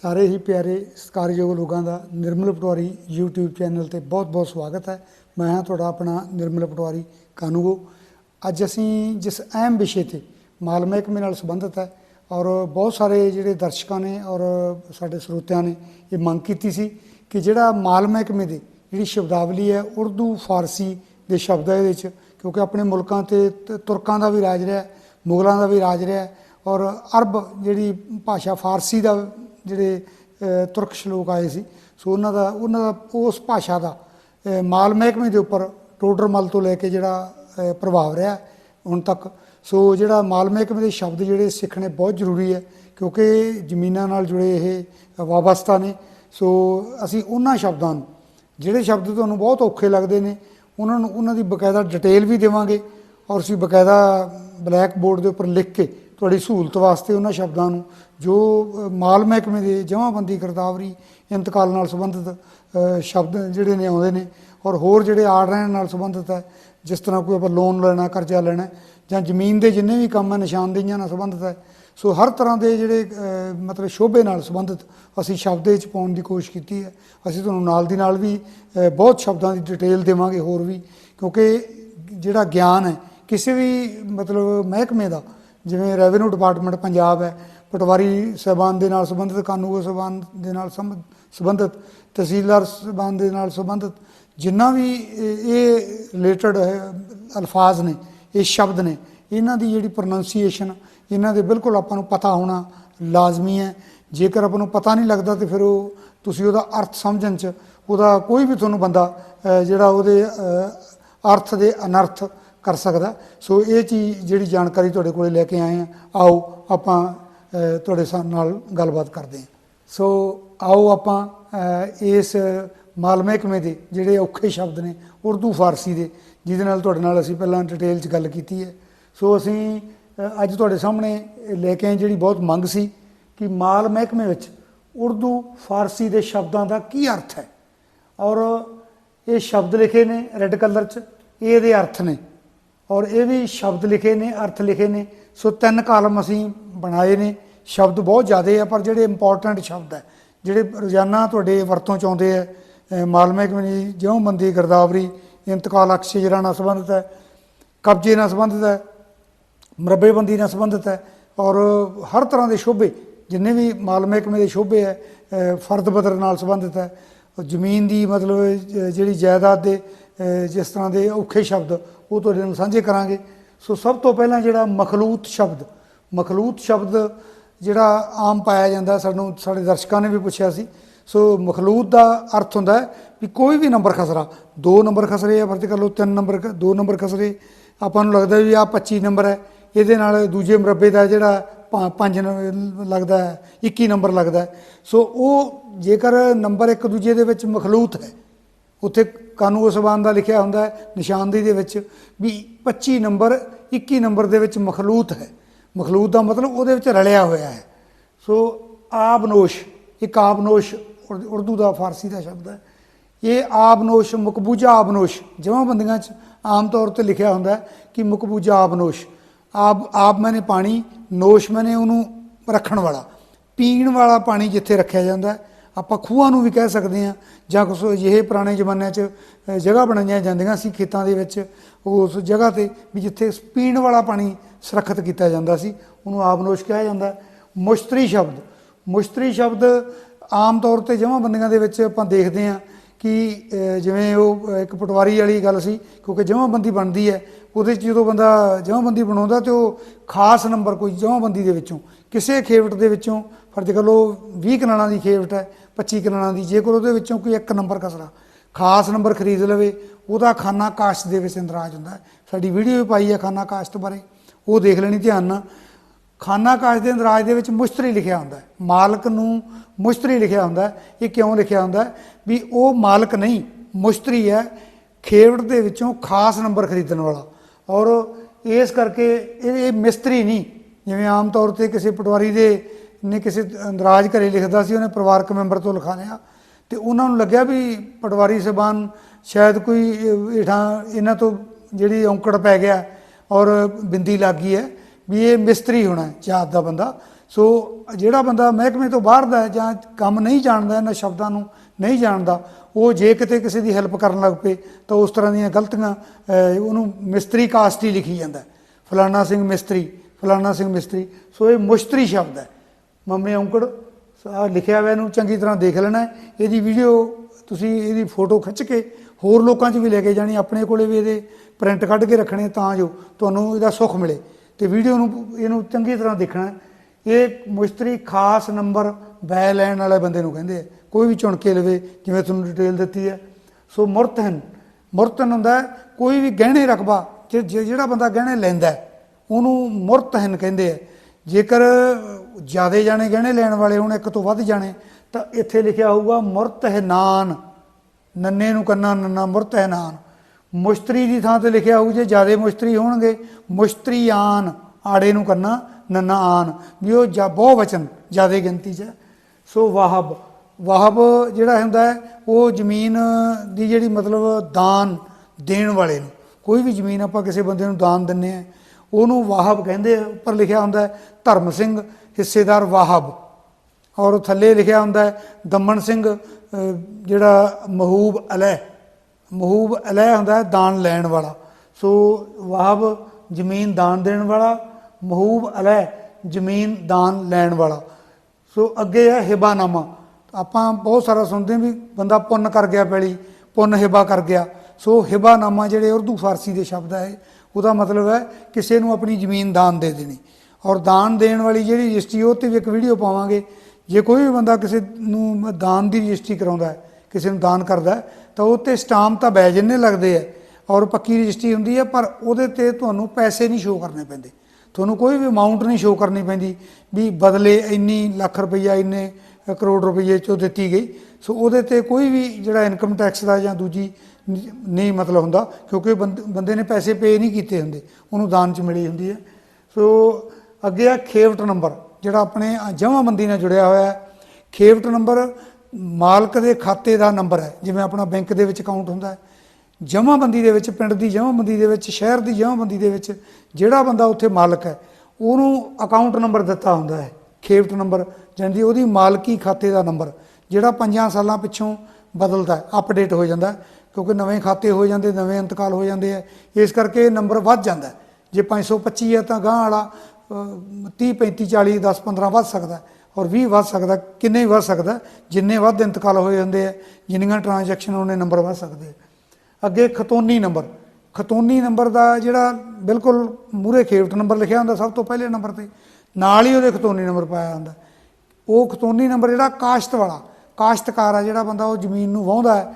ਸਾਰੇ ਹੀ ਪਿਆਰੇ, ਸਤਿਕਾਰਯੋਗ ਲੋਕਾਂ ਦਾ ਨਿਰਮਲ ਪਟਵਾਰੀ YouTube ਚੈਨਲ ਤੇ ਬਹੁਤ-ਬਹੁਤ ਸਵਾਗਤ ਹੈ। ਮੈਂ ਹਾਂ ਤੁਹਾਡਾ ਆਪਣਾ ਨਿਰਮਲ ਪਟਵਾਰੀ ਕਾਨੂੰਗੋ। ਅੱਜ ਅਸੀਂ ਜਿਸ ਅਹਿਮ ਵਿਸ਼ੇ ਤੇ ਮਾਲ ਮਹਿਕਮੇ ਨਾਲ ਸੰਬੰਧਿਤ ਹੈ ਔਰ ਬਹੁਤ ਸਾਰੇ ਜਿਹੜੇ ਦਰਸ਼ਕਾਂ ਨੇ ਔਰ ਸਾਡੇ ਸਰੋਤਿਆਂ ਨੇ ਇਹ ਮੰਗ ਕੀਤੀ ਸੀ ਕਿ ਜਿਹੜਾ ਮਾਲ ਮਹਿਕਮੇ ਦੀ ਜਿਹੜੀ ਸ਼ਬਦਾਵਲੀ ਹੈ ਉਰਦੂ, ਫਾਰਸੀ ਦੇ ਸ਼ਬਦ ਹੈ ਇਹਦੇ ਵਿੱਚ, ਕਿਉਂਕਿ ਆਪਣੇ ਮੁਲਕਾਂ ਤੇ ਤ- ਤੁਰਕਾਂ ਦਾ ਵੀ ਰਾਜ ਰਿਹਾ, ਮੁਗਲਾਂ ਦਾ ਵੀ ਰਾਜ ਰਿਹਾ ਔਰ ਅਰਬ ਜਿਹੜੀ ਭਾਸ਼ਾ ਫਾਰਸੀ ਦਾ ਜਿਹੜੇ ਅ, ਤੁਰਕ ਆਏ ਸੀ ਸੋ ਉਹਨਾਂ ਦਾ ਉਹਨਾਂ ਦਾ ਉਸ ਭਾਸ਼ਾ ਦਾ ਮਾਲ ਮਹਿਕਮੇ ਦੇ ਉੱਪਰ ਟੋਡਰਮਲ ਤੋਂ ਲੈ ਕੇ ਜਿਹੜਾ ਪ੍ਰਭਾਵ ਰਿਹਾ ਹੁਣ ਤੱਕ। ਸੋ ਜਿਹੜਾ ਮਾਲ ਮਹਿਕਮੇ ਦੇ ਸ਼ਬਦ ਜਿਹੜੇ ਸਿੱਖਣੇ ਬਹੁਤ ਜ਼ਰੂਰੀ ਹੈ ਕਿਉਂਕਿ ਜ਼ਮੀਨਾਂ ਨਾਲ ਜੁੜੇ ਇਹ ਵਾਬਸਤਾ ਨੇ। ਸੋ ਅਸੀਂ ਉਹਨਾਂ ਸ਼ਬਦਾਂ ਨੂੰ ਜਿਹੜੇ ਸ਼ਬਦ ਤੁਹਾਨੂੰ ਬਹੁਤ ਔਖੇ ਲੱਗਦੇ ਨੇ ਉਹਨਾਂ ਨੂੰ ਉਹਨਾਂ ਦੀ ਬਕਾਇਦਾ ਡਿਟੇਲ ਵੀ ਦੇਵਾਂਗੇ ਔਰ ਅਸੀਂ ਬਕਾਇਦਾ ਬਲੈਕ ਬੋਰਡ ਦੇ ਉੱਪਰ ਲਿਖ ਕੇ ਤੁਹਾਡੀ ਸਹੂਲਤ ਵਾਸਤੇ ਉਹਨਾਂ ਸ਼ਬਦਾਂ ਨੂੰ, ਜੋ ਮਾਲ ਮਹਿਕਮੇ ਦੇ ਜਮ੍ਹਾਂਬੰਦੀ ਗਰਦਾਵਰੀ ਇੰਤਕਾਲ ਨਾਲ ਸੰਬੰਧਿਤ ਸ਼ਬਦ ਜਿਹੜੇ ਨੇ ਆਉਂਦੇ ਨੇ ਔਰ ਹੋਰ ਜਿਹੜੇ ਆਰਡਰਾਂ ਨਾਲ ਸੰਬੰਧਿਤ ਹੈ, ਜਿਸ ਤਰ੍ਹਾਂ ਕੋਈ ਆਪਾਂ ਲੋਨ ਲੈਣਾ, ਕਰਜ਼ਾ ਲੈਣਾ, ਜਾਂ ਜ਼ਮੀਨ ਦੇ ਜਿੰਨੇ ਵੀ ਕੰਮ ਹੈ, ਨਿਸ਼ਾਨਦੇਹੀਆਂ ਨਾਲ ਸੰਬੰਧਿਤ ਹੈ, ਸੋ ਹਰ ਤਰ੍ਹਾਂ ਦੇ ਜਿਹੜੇ ਮਤਲਬ ਸ਼ੋਭੇ ਨਾਲ ਸੰਬੰਧਿਤ ਅਸੀਂ ਸ਼ਬਦ ਇਹ 'ਚ ਪਾਉਣ ਦੀ ਕੋਸ਼ਿਸ਼ ਕੀਤੀ ਹੈ। ਅਸੀਂ ਤੁਹਾਨੂੰ ਨਾਲ ਦੀ ਨਾਲ ਵੀ ਬਹੁਤ ਸ਼ਬਦਾਂ ਦੀ ਡਿਟੇਲ ਦੇਵਾਂਗੇ ਹੋਰ ਵੀ, ਕਿਉਂਕਿ ਜਿਹੜਾ ਗਿਆਨ ਹੈ, ਕਿਸੇ ਵੀ ਮਤਲਬ ਮਹਿਕਮੇ ਦਾ ਜਿਵੇਂ ਰੈਵਨਿਊ ਡਿਪਾਰਟਮੈਂਟ ਪੰਜਾਬ ਹੈ, ਪਟਵਾਰੀ ਸਹਿਬਾਨ ਦੇ ਨਾਲ ਸੰਬੰਧਿਤ, ਕਾਨੂੰਗੋ ਸਹਿਬਾਨ ਦੇ ਨਾਲ ਸੰਬ- ਸੰਬੰਧਿਤ, ਤਹਿਸੀਲਦਾਰ ਸਹਿਬਾਨ ਦੇ ਨਾਲ ਸੰਬੰਧਿਤ, ਜਿੰਨਾ ਵੀ ਇਹ- ਇਹ ਰਿਲੇਟਡ ਅਲਫਾਜ਼ ਨੇ, ਇਹ ਸ਼ਬਦ ਨੇ, ਇਹਨਾਂ ਦੀ ਜਿਹੜੀ ਪ੍ਰੋਨਾਂਸੀਏਸ਼ਨ ਇਹਨਾਂ ਦੇ ਬਿਲਕੁਲ ਆਪਾਂ ਨੂੰ ਪਤਾ ਹੋਣਾ ਲਾਜ਼ਮੀ ਹੈ। ਜੇਕਰ ਆਪਾਂ ਨੂੰ ਪਤਾ ਨਹੀਂ ਲੱਗਦਾ ਤੇ ਫਿਰ ਉਹ ਤੁਸੀਂ ਉਹਦਾ ਅਰਥ ਸਮਝਣ ਚ ਉਹਦਾ ਕੋਈ ਵੀ ਤੁਹਾਨੂੰ ਬੰਦਾ ਜਿਹੜਾ ਉਹਦੇ ਅਰਥ ਦੇ ਅਨਰਥ ਕਰ ਸਕਦਾ। ਸੋ ਇਹ ਚੀਜ਼ ਜਿਹੜੀ ਜਾਣਕਾਰੀ ਤੁਹਾਡੇ ਕੋਲੇ ਲੈ ਕੇ ਆਏ ਆ, ਆਓ ਆਪਾਂ ਤੁਹਾਡੇ ਸਾ- ਨਾਲ ਗੱਲਬਾਤ ਕਰਦੇ ਹਾਂ। ਸੋ ਆਓ ਆਪਾਂ ਇਸ ਮਾਲ ਮਹਿਕਮੇ ਦੇ ਜਿਹੜੇ ਔਖੇ ਸ਼ਬਦ ਨੇ, ਉਰਦੂ ਫਾਰਸੀ ਦੇ, ਜਿਹਦੇ ਨਾਲ ਤੁਹਾਡੇ ਨਾਲ ਅਸੀਂ ਪਹਿਲਾਂ ਡਿਟੇਲ 'ਚ ਗੱਲ ਕੀਤੀ ਹੈ। ਸੋ ਅਸੀਂ ਅੱਜ ਤੁਹਾਡੇ ਸਾਹਮਣੇ ਲੈ ਕੇ ਆਏ ਜਿਹੜੀ ਬਹੁਤ ਮੰਗ ਸੀ ਕਿ ਮਾਲ ਮਹਿਕਮੇ ਵਿੱਚ ਉਰਦੂ ਫਾਰਸੀ ਦੇ ਸ਼ਬਦਾਂ ਦਾ ਕੀ ਅਰਥ ਹੈ। ਔਰ ਇਹ ਸ਼ਬਦ ਲਿਖੇ ਨੇ ਰੈੱਡ ਕਲਰ 'ਚ ਇਹ ਇਹਦੇ ਅਰਥ ਨੇ। ਔਰ ਇਹ ਵੀ ਸ਼ਬਦ ਲਿਖੇ ਨੇ, ਅਰਥ ਲਿਖੇ ਨੇ। ਸੋ ਤਿੰਨ ਕਾਲਮ ਅਸੀਂ ਬਣਾਏ ਨੇ। ਸ਼ਬਦ ਬਹੁਤ ਜ਼ਿਆਦੇ ਆ, ਪਰ ਜਿਹੜੇ ਇੰਪੋਰਟੈਂਟ ਸ਼ਬਦ ਹੈ ਜਿਹੜੇ ਰੋਜ਼ਾਨਾ ਤੁਹਾਡੇ ਵਰਤੋਂ ਚ ਆਉਂਦੇ ਆ, ਅਹ ਮਾਲ ਮਹਿਕਮੇ ਦੀ ਜਿਉਂਬੰਦੀ ਗਰਦਾਵਰੀ, ਇੰਤਕਾਲ ਅਕਸ਼ੇਜਰਾ ਨਾਲ ਸੰਬੰਧਿਤ ਹੈ, ਕਬਜ਼ੇ ਨਾਲ ਸੰਬੰਧਿਤ ਹੈ, ਮਰਬੇਬੰਦੀ ਨਾਲ ਸੰਬੰਧਿਤ ਹੈ, ਔਰ ਹਰ ਤਰ੍ਹਾਂ ਦੇ ਸ਼ੋਭੇ, ਜਿੰਨੇ ਵੀ ਮਾਲ ਮਹਿਕਮੇ ਦੇ ਸ਼ੋਭੇ ਹੈ ਫਰਦ ਬਦਰ ਨਾਲ ਸੰਬੰਧਿਤ ਹੈ। ਜ਼ਮੀਨ ਦੀ ਮਤਲਬ ਜਿਹੜੀ ਜਾਇਦਾਦ ਦੇ ਜਿਸ ਤਰ੍ਹਾਂ ਦੇ ਔਖੇ ਸ਼ਬਦ ਉਹ ਤੁਹਾਡੇ ਨਾਲ ਸਾਂਝੇ ਕਰਾਂਗੇ। ਸੋ ਸਭ ਤੋਂ ਪਹਿਲਾਂ ਜਿਹੜਾ ਮਖਲੂਤ ਸ਼ਬਦ ਮਖਲੂਤ ਸ਼ਬਦ ਜਿਹੜਾ ਆਮ ਪਾਇਆ ਜਾਂਦਾ, ਸਾਨੂੰ ਸਾਡੇ ਦਰਸ਼ਕਾਂ ਨੇ ਵੀ ਪੁੱਛਿਆ ਸੀ। ਸੋ ਮਖਲੂਤ ਦਾ ਅਰਥ ਹੁੰਦਾ ਹੈ ਵੀ ਕੋਈ ਵੀ ਨੰਬਰ ਖਸਰਾ, ਦੋ ਨੰਬਰ ਖਸਰੇ ਆ ਫਰਜ਼ ਕਰ ਲਓ, ਤਿੰਨ ਨੰਬਰ ਖ- ਦੋ ਨੰਬਰ ਖਸਰੇ। ਆਪਾਂ ਨੂੰ ਲੱਗਦਾ ਵੀ ਆ 25 ਨੰਬਰ ਹੈ, ਇਹਦੇ ਨਾਲ ਦੂਜੇ ਮੁਰੱਬੇ ਦਾ ਜਿਹੜਾ ਪੰ- ਪੰਜ ਨ- ਲੱਗਦਾ ਹੈ 21 ਨੰਬਰ ਲੱਗਦਾ ਸੋ ਉਹ ਜੇਕਰ ਨੰਬਰ ਇੱਕ ਦੂਜੇ ਦੇ ਵਿੱਚ ਮਖਲੂਤ ਹੈ, ਉੱਥੇ ਕਾਨੂੰਨ ਜ਼ਬਾਨ ਦਾ ਲਿਖਿਆ ਹੁੰਦਾ ਹੈ ਨਿਸ਼ਾਨਦੇਹੀ ਦੇ ਵਿੱਚ ਵੀ 25 ਨੰਬਰ 21 ਨੰਬਰ ਦੇ ਵਿੱਚ ਮਖਲੂਤ ਹੈ। ਮਖਲੂਤ ਦਾ ਮਤਲਬ ਉਹਦੇ ਵਿੱਚ ਰਲਿਆ ਹੋਇਆ ਹੈ। ਸੋ ਆਬਨੋਸ਼ ਇੱਕ ਆਬਨੋਸ਼ ਉਰ- ਉਰਦੂ ਦਾ ਫਾਰਸੀ ਦਾ ਸ਼ਬਦ ਹੈ। ਇਹ ਆਬਨੋਸ਼ ਮਕਬੂਜਾ ਆਬਨੋਸ਼ ਜਮਾਂ ਬੰਦੀਆਂ 'ਚ ਆਮ ਤੌਰ ਤੇ ਲਿਖਿਆ ਹੁੰਦਾ ਕਿ ਮਕਬੂਜਾ ਆਬਨੋਸ਼। ਆਬ ਆਬ ਮੈਨੇ ਪਾਣੀ ਨੋਸ਼ ਮੈਨੇ ਉਹਨੂੰ ਰੱਖਣ ਵਾਲਾ। ਪੀਣ ਵਾਲਾ ਪਾਣੀ ਜਿੱਥੇ ਰੱਖਿਆ ਜਾਂਦਾ ਹੈ, ਆਪਾਂ ਖੂਹਾਂ ਨੂੰ ਵੀ ਕਹਿ ਸਕਦੇ ਹਾਂ, ਜਾਂ ਕੁਝ ਅਜਿਹੇ ਪੁਰਾਣੇ ਜ਼ਮਾਨਿਆਂ 'ਚ ਜਗ੍ਹਾ ਬਣਾਈਆਂ ਜਾਂਦੀਆਂ ਸੀ ਖੇਤਾਂ ਦੇ ਵਿੱਚ, ਉਸ ਜਗ੍ਹਾ ਤੇ ਵੀ ਜਿੱਥੇ ਪੀਣ ਵਾਲਾ ਪਾਣੀ ਸੁਰੱਖਿਅਤ ਕੀਤਾ ਜਾਂਦਾ ਸੀ, ਉਹਨੂੰ ਆਬਨੋਸ਼ ਕਿਹਾ ਜਾਂਦਾ ਮੁਸ਼ਤਰੀ ਸ਼ਬਦ ਮੁਸ਼ਤਰੀ ਸ਼ਬਦ ਆਮ ਤੌਰ ਤੇ ਜਮ੍ਹਾਂ ਬੰਦੀਆਂ ਦੇ ਵਿੱਚ ਆਪਾਂ ਦੇਖਦੇ ਹਾਂ ਕਿ ਜਿਵੇਂ ਉਹ ਇੱਕ ਪਟਵਾਰੀ ਵਾਲੀ ਗੱਲ ਸੀ, ਕਿਉਂਕਿ ਜਮਾਂਬੰਦੀ ਬਣਦੀ ਹੈ, ਉਹਦੇ 'ਚ ਜਦੋਂ ਬੰਦਾ ਜਮਾਂਬੰਦੀ ਬਣਾਉਂਦਾ ਤੇ ਉਹ ਖਾਸ ਨੰਬਰ ਕੋਈ ਜਮ੍ਹਾਂਬੰਦੀ ਦੇ ਵਿੱਚੋਂ, ਕਿਸੇ ਖੇਵਟ ਦੇ ਵਿੱਚੋਂ, ਫਰਜ਼ ਕਰ ਲਓ 20 ਕਨਾਲਾਂ ਦੀ ਖੇਵਟ ਹੈ 25 ਕਨਾਲਾਂ ਦੀ ਜੇਕਰ ਉਹਦੇ ਵਿੱਚੋਂ ਕੋਈ ਇੱਕ ਨੰਬਰ ਕਸਰਾ, ਖਾਸ ਨੰਬਰ ਖਰੀਦ ਲਵੇ, ਉਹਦਾ ਖਾਨਾ ਕਾਸ਼ਤ ਦੇ ਵਿੱਚ ਇੰਦਰਾਜ ਹੁੰਦਾ ਸਾਡੀ ਵੀਡੀਓ ਵੀ ਪਾਈ ਹੈ ਖਾਨਾ ਕਾਸ਼ਤ ਬਾਰੇ, ਉਹ ਦੇਖ ਲੈਣੀ ਧਿਆਨ ਨਾਲ। ਖਾਨਾ ਕਾਸ਼ਤ ਦੇ ਇੰਦਰਾਜ ਦੇ ਵਿੱਚ ਮੁਸ਼ਤਰੀ ਲਿਖਿਆ ਹੁੰਦਾ ਹੈ। ਮਾਲਕ ਨੂੰ ਮੁਸ਼ਤਰੀ ਲਿਖਿਆ ਹੁੰਦਾ ਹੈ। ਇਹ ਕਿਉਂ ਲਿਖਿਆ ਹੁੰਦਾ ਹੈ? ਵੀ ਉਹ ਮਾਲਕ ਨਹੀਂ, ਮੁਸ਼ਤਰੀ ਹੈ, ਖੇਵੜ ਦੇ ਵਿੱਚੋਂ ਖਾਸ ਨੰਬਰ ਖਰੀਦਣ ਵਾਲਾ। ਔਰ ਇਸ ਕਰਕੇ ਇਹ ਇਹ ਮਿਸਤਰੀ ਨਹੀਂ, ਜਿਵੇਂ ਆਮ ਤੌਰ ਤੇ ਕਿਸੇ ਪਟਵਾਰੀ ਦੇ ਨੇ ਕਿਸੇ ਅੰਦਰਾਜ ਘਰੇ ਲਿਖਦਾ ਸੀ, ਉਹਨੇ ਪਰਿਵਾਰਕ ਮੈਂਬਰ ਤੋਂ ਲਿਖਾ ਲਿਆ। ਤੇ ਉਹਨਾਂ ਨੂੰ ਲੱਗਿਆ ਵੀ ਪਟਵਾਰੀ ਸਾਹਿਬਾਨ ਸ਼ਾਇਦ ਕੋਈ ਇਠਾਂ ਇਹਨਾਂ ਤੋਂ ਜਿਹੜੀ ਔਂਕੜ ਪੈ ਗਿਆ ਔਰ ਬਿੰਦੀ ਲੱਗ ਗਈ ਹੈ ਵੀ ਇਹ ਮਿਸਤਰੀ ਹੋਣਾ ਜਾਤ ਦਾ ਬੰਦਾ। ਸੋ ਜਿਹੜਾ ਬੰਦਾ ਮਹਿਕਮੇ ਤੋਂ ਬਾਹਰ ਦਾ ਜਾਂ ਕੰਮ ਨਹੀਂ ਜਾਣਦਾ, ਇਹਨਾਂ ਸ਼ਬਦਾਂ ਨੂੰ ਨਹੀਂ ਜਾਣਦਾ, ਉਹ ਜੇ ਕਿਤੇ ਕਿਸੇ ਦੀ ਹੈਲਪ ਕਰਨ ਲੱਗ ਪਏ, ਤਾਂ ਉਸ ਤਰ੍ਹਾਂ ਦੀਆਂ ਗਲਤੀਆਂ ਉਹਨੂੰ ਮਿਸਤਰੀ ਕਾਸਟ ਹੀ ਲਿਖੀ ਜਾਂਦਾ ਹੈ। ਫਲਾਨਾ ਸਿੰਘ ਮਿਸਤਰੀ ਫਲਾਨਾ ਸਿੰਘ ਮਿਸਤਰੀ। ਸੋ ਇਹ ਮੁਸ਼ਤਰੀ ਸ਼ਬਦ ਹੈ। ਮੰਮੇ ਔਂਕੜ ਆ ਲਿਖਿਆ ਹੋਇਆ ਇਹਨੂੰ ਚੰਗੀ ਤਰ੍ਹਾਂ ਦੇਖ ਲੈਣਾ ਇਹਦੀ ਵੀਡੀਓ ਤੁਸੀਂ ਇਹਦੀ ਫੋਟੋ ਖਿੱਚ ਕੇ ਹੋਰ ਲੋਕਾਂ 'ਚ ਵੀ ਲੈ ਕੇ ਜਾਣੀ ਆਪਣੇ ਕੋਲੇ ਵੀ ਇਹਦੇ ਪ੍ਰਿੰਟ ਕੱਢ ਕੇ ਰੱਖਣੇ ਤਾਂ ਜੋ ਤੁਹਾਨੂੰ ਇਹਦਾ ਸੁੱਖ ਮਿਲੇ। ਤੇ ਵੀਡੀਓ ਨੂੰ ਇਹਨੂੰ ਚੰਗੀ ਤਰ੍ਹਾਂ ਦੇਖਣਾ ਇਹ ਮੁਸ਼ਤਰੀ ਖਾਸ ਨੰਬਰ ਬੈ ਲੈਣ ਵਾਲੇ ਬੰਦੇ ਨੂੰ ਕਹਿੰਦੇ ਆ। ਕੋਈ ਵੀ ਚੁਣ ਕੇ ਲਵੇ ਜਿਵੇਂ ਤੁਹਾਨੂੰ ਡਿਟੇਲ ਦਿੱਤੀ ਹੈ। ਸੋ ਮੁਰਤਹਨ ਮੁਰਤਨ ਹੁੰਦਾ ਕੋਈ ਵੀ ਗਹਿਣੇ ਰਕਬਾ ਜੇ- ਜੇ- ਜਿਹੜਾ ਬੰਦਾ ਗਹਿਣੇ ਲੈਂਦਾ ਹੈ, ਉਹਨੂੰ ਮੁਰਤਹਨ ਕਹਿੰਦੇ ਆ। ਜੇਕਰ ਜਿਆਦੇ ਜਾਣੇ ਗਹਿਣੇ ਲੈਣ ਵਾਲੇ ਹੋਣ, ਇੱਕ ਤੋਂ ਵੱਧ ਜਾਣੇ, ਤਾਂ ਇੱਥੇ ਲਿਖਿਆ ਹੋਊਗਾ, ਮੁਰਤ ਮੁਰਤਹਨਾਨ ਨੰਨੇ। ਨੂੰ ਕੰਨਾ ਨੰਨਾ, ਮੁਰਤ ਮੁਰਤਹਨਾਨ ਮੁਸ਼ਤਰੀ ਦੀ ਥਾਂ ਤੇ ਲਿਖਿਆ ਹੋਊ, ਜੇ ਜਿਆਦੇ ਮੁਸ਼ਤਰੀ ਹੋਣਗੇ ਮੁਸ਼ਤਰੀਆਨ ਆੜੇ ਨੂੰ ਕੰਨਾ ਨੰਨਾ ਆਨ। ਵੀ ਉਹ ਜਾ ਬਹੁ ਵਚਨ, ਜਿਆਦੇ ਗਿਣਤੀ 'ਚ ਹੈ। ਸੋ ਵਾਹਬ ਵਾਹਬ ਜਿਹੜਾ ਹੁੰਦਾ ਹੈ, ਉਹ ਜ਼ਮੀਨ ਦੀ ਜਿਹੜੀ ਮਤਲਬ ਦਾਨ ਦੇਣ ਵਾਲੇ ਨੂੰ, ਕੋਈ ਵੀ ਜ਼ਮੀਨ ਆਪਾਂ ਕਿਸੇ ਬੰਦੇ ਨੂੰ ਦਾਨ ਦਿੰਨੇ ਆ ਉਹਨੂੰ ਵਾਹਬ ਕਹਿੰਦੇ ਉੱਪਰ ਲਿਖਿਆ ਹੁੰਦਾ ਧਰਮ ਸਿੰਘ, ਹਿੱਸੇਦਾਰ ਵਾਹਬ। ਔਰ ਥੱਲੇ ਲਿਖਿਆ ਹੁੰਦਾ ਦਮਨ ਸਿੰਘ ਜਿਹੜਾ ਮਹੂਬ ਅਲੈ। ਮਹੂਬ ਅਲੈ ਹੁੰਦਾ ਦਾਨ ਲੈਣ ਵਾਲਾ। ਸੋ ਵਾਹਬ ਜ਼ਮੀਨ ਦਾਨ ਦੇਣ ਵਾਲਾ, ਮਹੂਬ ਅਲੈ ਜ਼ਮੀਨ ਦਾਨ ਲੈਣ ਵਾਲਾ। ਸੋ ਅੱਗੇ ਹੈ ਹਿਬਾਨਾਮਾ। ਆਪਾਂ ਬਹੁਤ ਸਾਰਾ ਸੁਣਦੇ ਵੀ ਬੰਦਾ ਪੁੰਨ ਕਰ ਗਿਆ ਪੈਲੀ ਪੁੰਨ ਹਿਬਾ ਕਰ ਗਿਆ। ਸੋ ਹਿਬਾਨਾਮਾ ਜਿਹੜੇ ਉਰਦੂ ਫਾਰਸੀ ਦੇ ਸ਼ਬਦ ਹੈ ਉਹਦਾ ਮਤਲਬ ਹੈ ਕਿਸੇ ਨੂੰ ਆਪਣੀ ਜ਼ਮੀਨ ਦਾਨ ਦੇ ਦੇਣੀ। ਔਰ ਦਾਨ ਦੇਣ ਵਾਲੀ ਜਿਹੜੀ ਰਜਿਸਟਰੀ, ਉਹ ਤੇ ਵੀ ਇੱਕ ਵੀਡੀਓ ਪਾਵਾਂਗੇ। ਜੇ ਕੋਈ ਵੀ ਬੰਦਾ ਕਿਸੇ ਨੂੰ ਦਾਨ ਦੀ ਰਜਿਸਟਰੀ ਕਰਾਉਂਦਾ ਹੈ, ਕਿਸੇ ਨੂੰ ਦਾਨ ਕਰਦਾ ਤਾਂ ਉਹ ਤੇ ਸਟਾਮ ਤਾਂ ਬੈ ਜਿੰਨੇ ਲੱਗਦੇ ਆ ਔਰ ਪੱਕੀ ਰਜਿਸਟਰੀ ਹੁੰਦੀ ਹੈ, ਪਰ ਉਹਦੇ ਤੇ ਤੁਹਾਨੂੰ ਪੈਸੇ ਨਹੀਂ ਸ਼ੋਅ ਕਰਨੇ ਪੈਂਦੇ। ਤੁਹਾਨੂੰ ਕੋਈ ਵੀ ਅਮਾਉਂਟ ਨਹੀਂ ਸ਼ੋਅ ਕਰਨੀ ਪੈਂਦੀ ਵੀ ਬਦਲੇ ਇੰਨੀ ਲੱਖ ਰੁਪਈਆ, ਇੰਨੇ ਕਰੋੜ ਰੁਪਈਏ ਚੋਂ ਦਿੱਤੀ ਗਈ। ਸੋ ਉਹਦੇ ਤੇ ਕੋਈ ਵੀ ਜਿਹੜਾ ਇਨਕਮ ਟੈਕਸ ਦਾ ਜਾਂ ਦੂਜੀ ਨਹੀਂ ਮਤਲਬ ਹੁੰਦਾ, ਕਿਉਂਕਿ ਬੰਦ- ਬੰਦੇ ਨੇ ਪੈਸੇ ਪੇ ਨਹੀਂ ਕੀਤੇ ਹੁੰਦੇ। ਉਹਨੂੰ ਦਾਨ ਚ ਮਿਲੀ ਹੁੰਦੀ ਹੈ। ਸੋ ਅੱਗੇ ਆ ਖੇਵਟ ਨੰਬਰ, ਜਿਹੜਾ ਆਪਣੇ ਜਮ੍ਹਾਂਬੰਦੀ ਨਾਲ ਜੁੜਿਆ ਹੋਇਆ ਹੈ। ਖੇਵਟ ਨੰਬਰ ਮਾਲਕ ਦੇ ਖਾਤੇ ਦਾ ਨੰਬਰ ਹੈ, ਜਿਵੇਂ ਆਪਣਾ ਬੈਂਕ ਦੇ ਵਿੱਚ ਅਕਾਊਂਟ ਹੁੰਦਾ ਹੈ। ਜਮ੍ਹਾਂਬੰਦੀ ਦੇ ਵਿੱਚ, ਪਿੰਡ ਦੀ ਜਮ੍ਹਾਂਬੰਦੀ ਦੇ ਵਿੱਚ, ਸ਼ਹਿਰ ਦੀ ਜਮ੍ਹਾਂਬੰਦੀ ਦੇ ਵਿੱਚ ਜਿਹੜਾ ਬੰਦਾ ਉੱਥੇ ਮਾਲਕ ਹੈ, ਉਹਨੂੰ ਅਕਾਊਂਟ ਨੰਬਰ ਦਿੱਤਾ ਹੁੰਦਾ ਹੈ, ਖੇਵਟ ਨੰਬਰ। ਜਾਂਦੀ ਉਹਦੀ ਮਾਲਕੀ ਖਾਤੇ ਦਾ ਨੰਬਰ, ਜਿਹੜਾ ਪੰਜਾਂ ਸਾਲਾਂ ਪਿੱਛੋਂ ਬਦਲਦਾ ਹੈ ਅਪਡੇਟ ਹੋ ਜਾਂਦਾ ਕਿਉਂਕਿ ਨਵੇਂ ਖਾਤੇ ਹੋ ਜਾਂਦੇ ਨਵੇਂ ਇੰਤਕਾਲ ਹੋ ਜਾਂਦੇ ਆ। ਇਸ ਕਰਕੇ ਨੰਬਰ ਵੱਧ ਜਾਂਦਾ ਹੈ। ਜੇ 525 ਹੈ ਤਾਂ ਗਾਂ ਵਾਲਾ ਅਹ, 30 35 40 10 15 ਵੱਧ ਸਕਦਾ ਔਰ 20 ਵੱਧ ਸਕਦਾ ਕਿੰਨੇ ਵੀ ਵੱਧ ਸਕਦਾ ਜਿੰਨੇ ਵੱਧ ਇੰਤਕਾਲ ਹੋ ਜਾਂਦੇ ਆ ਜਿੰਨੀਆਂ ਟ੍ਰਾਂਜੈਕਸ਼ਨ ਉਹਨੇ ਨੰਬਰ ਵੱਧ ਸਕਦੇ ਅੱਗੇ ਖਤੋਨੀ ਨੰਬਰ ਖਤੋਨੀ ਨੰਬਰ ਦਾ ਜਿਹੜਾ ਬਿਲਕੁਲ ਮੂਰੇ ਖੇਵਟ ਨੰਬਰ ਲਿਖਿਆ ਹੁੰਦਾ ਸਭ ਤੋਂ ਪਹਿਲੇ ਨੰਬਰ ਤੇ। ਨਾਲ ਹੀ ਉਹਦੇ ਖਤੋਨੀ ਨੰਬਰ ਪਾਇਆ ਹੁੰਦਾ। ਉਹ ਖਤੋਨੀ ਨੰਬਰ ਜਿਹੜਾ ਕਾਸ਼ਤ ਵਾਲਾ ਕਾਸ਼ਤਕਾਰ ਆ ਜਿਹੜਾ ਬੰਦਾ ਉਹ ਜ਼ਮੀਨ ਨੂੰ ਵਾਹੁੰਦਾ ਹੈ।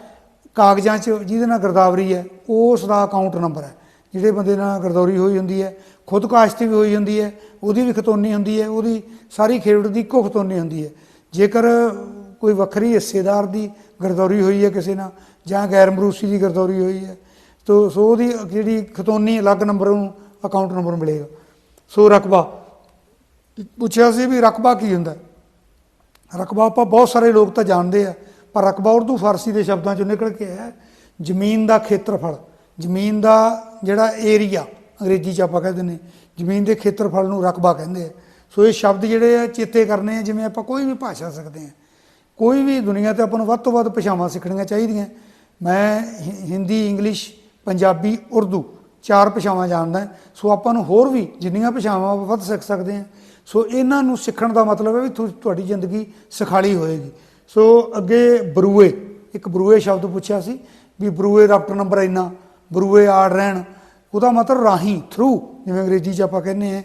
ਕਾਗਜ਼ਾਂ 'ਚ ਜਿਹਦੇ ਨਾਲ ਗਰਦਾਵਰੀ ਹੈ, ਉਸ ਦਾ ਅਕਾਊਂਟ ਨੰਬਰ ਹੈ। ਜਿਹੜੇ ਬੰਦੇ ਨਾਲ ਗਰਦੌਰੀ ਹੋਈ ਹੁੰਦੀ ਹੈ ਖੁਦ ਕਾਸ਼ਤ ਵੀ ਹੋਈ ਹੁੰਦੀ ਹੈ, ਉਹਦੀ ਵੀ ਖਤੋਨੀ ਹੁੰਦੀ ਹੈ, ਉਹਦੀ ਸਾਰੀ ਖੇਡ ਦੀ ਇੱਕੋ ਖਤੋਨੀ ਹੁੰਦੀ ਹੈ। ਜੇਕਰ ਕੋਈ ਵੱਖਰੀ ਹਿੱਸੇਦਾਰ ਦੀ ਗਰਦੌਰੀ ਹੋਈ ਹੈ ਕਿਸੇ ਨਾਲ, ਜਾਂ ਗੈਰ ਮਰੂਸੀ ਦੀ ਗਰਦੌਰੀ ਹੋਈ ਹੈ, ਤੋ ਸੋ ਉਹਦੀ ਜਿਹੜੀ ਖਤੋਨੀ ਅਲੱਗ ਨੰਬਰ ਨੂੰ ਅਕਾਊਂਟ ਨੰਬਰ ਮਿਲੇਗਾ। ਸੋ ਰਕਬਾ, ਪੁੱਛਿਆ ਸੀ ਵੀ ਰਕਬਾ ਕੀ ਹੁੰਦਾ? ਰਕਬਾ ਆਪਾਂ ਬਹੁਤ ਸਾਰੇ ਲੋਕ ਤਾਂ ਜਾਣਦੇ ਆ। ਪਰ ਰਕਬਾ ਉਰਦੂ ਫਾਰਸੀ ਦੇ ਸ਼ਬਦਾਂ ਚੋਂ ਨਿਕਲ ਕੇ ਆਇਆ। ਹੈ। ਜ਼ਮੀਨ ਦਾ ਖੇਤਰਫਲ, ਜ਼ਮੀਨ ਦਾ ਜਿਹੜਾ ਏਰੀਆ, ਅੰਗਰੇਜ਼ੀ ਚ ਆਪਾਂ ਕਹਿੰਦੇ ਨੇ, ਜ਼ਮੀਨ ਦੇ ਖੇਤਰਫਲ ਨੂੰ ਰਕਬਾ ਕਹਿੰਦੇ ਆ। ਸੋ ਇਹ ਸ਼ਬਦ ਜਿਹੜੇ ਆ, ਚੇਤੇ ਕਰਨੇ ਆ, ਜਿਵੇਂ ਆਪਾਂ ਕੋਈ ਵੀ ਭਾਸ਼ਾ ਸਿੱਖਦੇ ਆ। ਕੋਈ ਵੀ ਦੁਨੀਆ ਤੇ ਆਪਾਂ ਨੂੰ ਵੱਧ ਤੋਂ ਵੱਧ ਭਾਸ਼ਾਵਾਂ ਸਿੱਖਣੀਆਂ ਚਾਹੀਦੀਆਂ। ਮੈਂ ਹਿ- ਹਿੰਦੀ, ਇੰਗਲਿਸ਼, ਪੰਜਾਬੀ, ਉਰਦੂ ਚਾਰ ਭਾਸ਼ਾਵਾਂ ਜਾਣਦਾ। ਸੋ ਆਪਾਂ ਨੂੰ ਹੋਰ ਵੀ ਜਿੰਨੀਆਂ ਭਾਸ਼ਾਵਾਂ ਵੱਧ ਸਿੱਖ ਸਕਦੇ ਹਾਂ ਸੋ ਇਹਨਾਂ ਨੂੰ ਸਿੱਖਣ ਦਾ ਮਤਲਬ ਹੈ ਵੀ ਤੁਹਾਡੀ ਜ਼ਿੰਦਗੀ ਸਿਖਾਲੀ ਹੋਏਗੀ। ਸੋ ਅੱਗੇ ਬਰੂਏ ਇੱਕ ਬਰੂਏ ਸ਼ਬਦ ਪੁੱਛਿਆ ਸੀ ਵੀ ਬਰੂਏ ਰਫਟ ਨੰਬਰ ਇੰਨਾ ਬਰੂਏ ਆੜ ਰਹਿਣ ਉਹਦਾ ਮਤਲਬ ਰਾਹੀਂ ਥਰੂ ਜਿਵੇਂ ਅੰਗਰੇਜ਼ੀ ਚ ਆਪਾਂ ਕਹਿੰਦੇ ਆ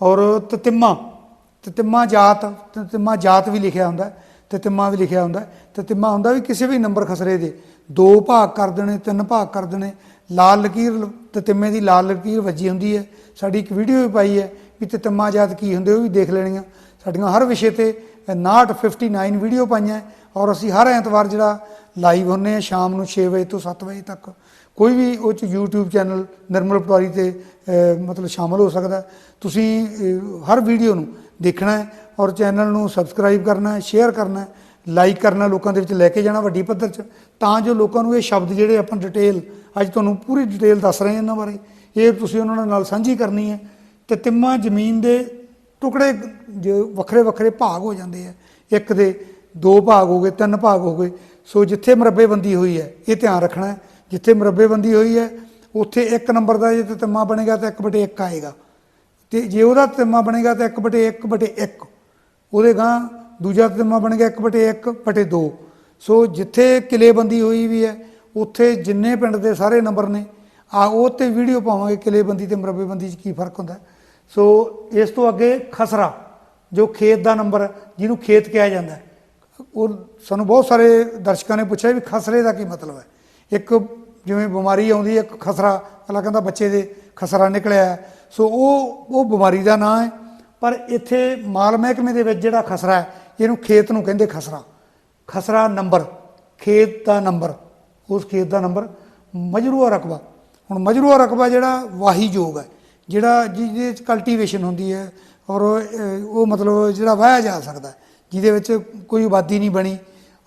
ਔਰ ਤਤਿਮਾ ਤਤਿਮਾ ਜਾਤ ਤਤਿਮਾ ਜਾਤ ਵੀ ਲਿਖਿਆ ਹੁੰਦਾ ਹੈ, ਤਤਿਮਾ ਵੀ ਲਿਖਿਆ ਹੁੰਦਾ ਹੈ। ਤਤਿਮਾ ਹੁੰਦਾ ਵੀ ਕਿਸੇ ਵੀ ਨੰਬਰ ਖਸਰੇ ਦੇ ਦੋ ਭਾਗ ਕਰ ਦੇਣੇ ਤਿੰਨ ਭਾਗ ਕਰ ਦੇਣੇ ਲਾਲ ਲਕੀਰ ਤਤਿਮੇ ਦੀ ਲਾਲ ਲਕੀਰ ਵੱਜੀ ਹੁੰਦੀ ਹੈ ਸਾਡੀ ਇੱਕ ਵੀਡੀਓ ਵੀ ਪਾਈ ਹੈ ਵੀ ਤਤਿਮਾ ਜਾਤ ਕੀ ਹੁੰਦੇ ਉਹ ਵੀ ਦੇਖ ਲੈਣੀਆਂ ਸਾਡੀਆਂ ਹਰ ਵਿਸ਼ੇ ਤੇ 59 59 ਵੀਡੀਓ ਪਾਈਆਂ ਔਰ ਅਸੀਂ ਹਰ ਐਤਵਾਰ ਜਿਹੜਾ ਲਾਈਵ ਹੁੰਨੇ ਆ ਸ਼ਾਮ ਨੂੰ 6 ਵਜੇ ਤੋਂ 7 ਵਜੇ ਤੱਕ। ਕੋਈ ਵੀ ਉਹ ਚ YouTube ਚੈਨਲ ਨਿਰਮਲ ਪਟਵਾਰੀ ਤੇ ਮਤਲਬ ਸ਼ਾਮਲ ਹੋ ਸਕਦਾ ਤੁਸੀਂ ਹਰ ਵੀਡੀਓ ਨੂੰ ਦੇਖਣਾ ਹੈ ਔਰ ਚੈਨਲ ਨੂੰ ਸਬਸਕ੍ਰਾਈਬ ਕਰਨਾ ਹੈ ਸ਼ੇਅਰ ਕਰਨਾ ਹੈ ਲਾਈਕ ਕਰਨਾ ਲੋਕਾਂ ਦੇ ਵਿੱਚ ਲੈ ਕੇ ਜਾਣਾ ਵੱਡੀ ਪੱਧਰ 'ਚ। ਤਾਂ ਜੋ ਲੋਕਾਂ ਨੂੰ ਇਹ ਸ਼ਬਦ ਜਿਹੜੇ ਆਪਾਂ ਡਿਟੇਲ ਅੱਜ ਤੁਹਾਨੂੰ ਪੂਰੀ ਡਿਟੇਲ ਦੱਸ ਰਹੇ ਹਾਂ ਇਹਨਾਂ ਬਾਰੇ, ਇਹ ਤੁਸੀਂ ਉਹਨਾਂ ਨਾਲ ਸਾਂਝੀ ਕਰਨੀ ਹੈ। ਤੇ ਤਿੰਮਾ ਜ਼ਮੀਨ ਦੇ ਟੁਕੜੇ ਜੋ ਵੱਖਰੇ ਵੱਖਰੇ ਭਾਗ ਹੋ ਜਾਂਦੇ ਆ। ਇੱਕ ਦੇ ਦੋ ਭਾਗ ਹੋ ਗਏ, ਤਿੰਨ ਭਾਗ ਹੋ ਗਏ। ਸੋ ਜਿੱਥੇ ਮਰੱਬੇਬੰਦੀ ਹੋਈ ਹੈ, ਇਹ ਧਿਆਨ ਰੱਖਣਾ ਜਿੱਥੇ ਮਰੱਬੇਬੰਦੀ ਹੋਈ ਹੈ, ਉੱਥੇ ਇੱਕ ਨੰਬਰ ਦਾ ਜੇ ਤਿੰਮਾ ਬਣੇਗਾ ਤਾਂ 1 ਬਟੇ 1 ਆਏਗਾ। ਤੇ ਜੇ ਉਹਦਾ ਤਿੰਮਾ ਬਣੇਗਾ ਤਾਂ 1 ਬਟੇ 1 ਬਟੇ 1 ਉਹਦੇ ਗਾਂ ਦੂਜਾ ਤਿਮਾ ਬਣੇਗਾ 1 ਬਟੇ 1 ਬਟੇ 2 ਸੋ ਜਿੱਥੇ ਕਿਲੇਬੰਦੀ ਹੋਈ ਵੀ ਹੈ, ਉੱਥੇ ਜਿੰਨੇ ਪਿੰਡ ਦੇ ਸਾਰੇ ਨੰਬਰ ਨੇ ਆ ਉਹ ਤੇ ਵੀਡੀਓ ਪਾਵਾਂਗੇ ਕਿਲੇਬੰਦੀ ਤੇ ਮਰੱਬੇਬੰਦੀ 'ਚ ਕੀ ਫ਼ਰਕ ਹੁੰਦਾ। ਸੋ ਇਸ ਤੋਂ ਅੱਗੇ ਖਸਰਾ, ਜੋ ਖੇਤ ਦਾ ਨੰਬਰ ਜਿਹਨੂੰ ਖੇਤ ਕਿਹਾ ਜਾਂਦਾ ਉਹ ਸਾਨੂੰ ਬਹੁਤ ਸਾਰੇ ਦਰਸ਼ਕਾਂ ਨੇ ਪੁੱਛਿਆ ਵੀ ਖਸਰੇ ਦਾ ਕੀ ਮਤਲਬ ਹੈ? ਇੱਕ ਜਿਵੇਂ ਬਿਮਾਰੀ ਆਉਂਦੀ ਹੈ, ਇੱਕ ਖਸਰਾ ਅਲਾ ਕਹਿੰਦਾ ਬੱਚੇ ਦੇ ਖਸਰਾ ਨਿਕਲਿਆ ਹੈ। ਸੋ ਉਹ ਉਹ ਬਿਮਾਰੀ ਦਾ ਨਾਂ ਹੈ। ਪਰ ਇੱਥੇ ਮਾਲ ਮਹਿਕਮੇ ਦੇ ਵਿੱਚ ਜਿਹੜਾ ਖਸਰਾ ਹੈ, ਇਹਨੂੰ ਖੇਤ ਨੂੰ ਕਹਿੰਦੇ ਖਸਰਾ। ਖਸਰਾ ਨੰਬਰ, ਖੇਤ ਦਾ ਨੰਬਰ। ਉਸ ਖੇਤ ਦਾ ਨੰਬਰ ਮਜਰੂਆ ਰਕਬਾ। ਹੁਣ ਮਜਰੂਆ ਰਕਬਾ ਜਿਹੜਾ ਵਾਹੀ ਯੋਗ ਹੈ। ਜਿਹੜਾ ਜਿਹਦੇ ਵਿੱਚ ਕਲਟੀਵੇਸ਼ਨ ਹੁੰਦੀ ਹੈ ਔਰ ਉਹ ਮਤਲਬ ਜਿਹੜਾ ਵਾਹਿਆ ਜਾ ਸਕਦਾ ਜਿਹਦੇ ਵਿੱਚ ਕੋਈ ਆਬਾਦੀ ਨਹੀਂ ਬਣੀ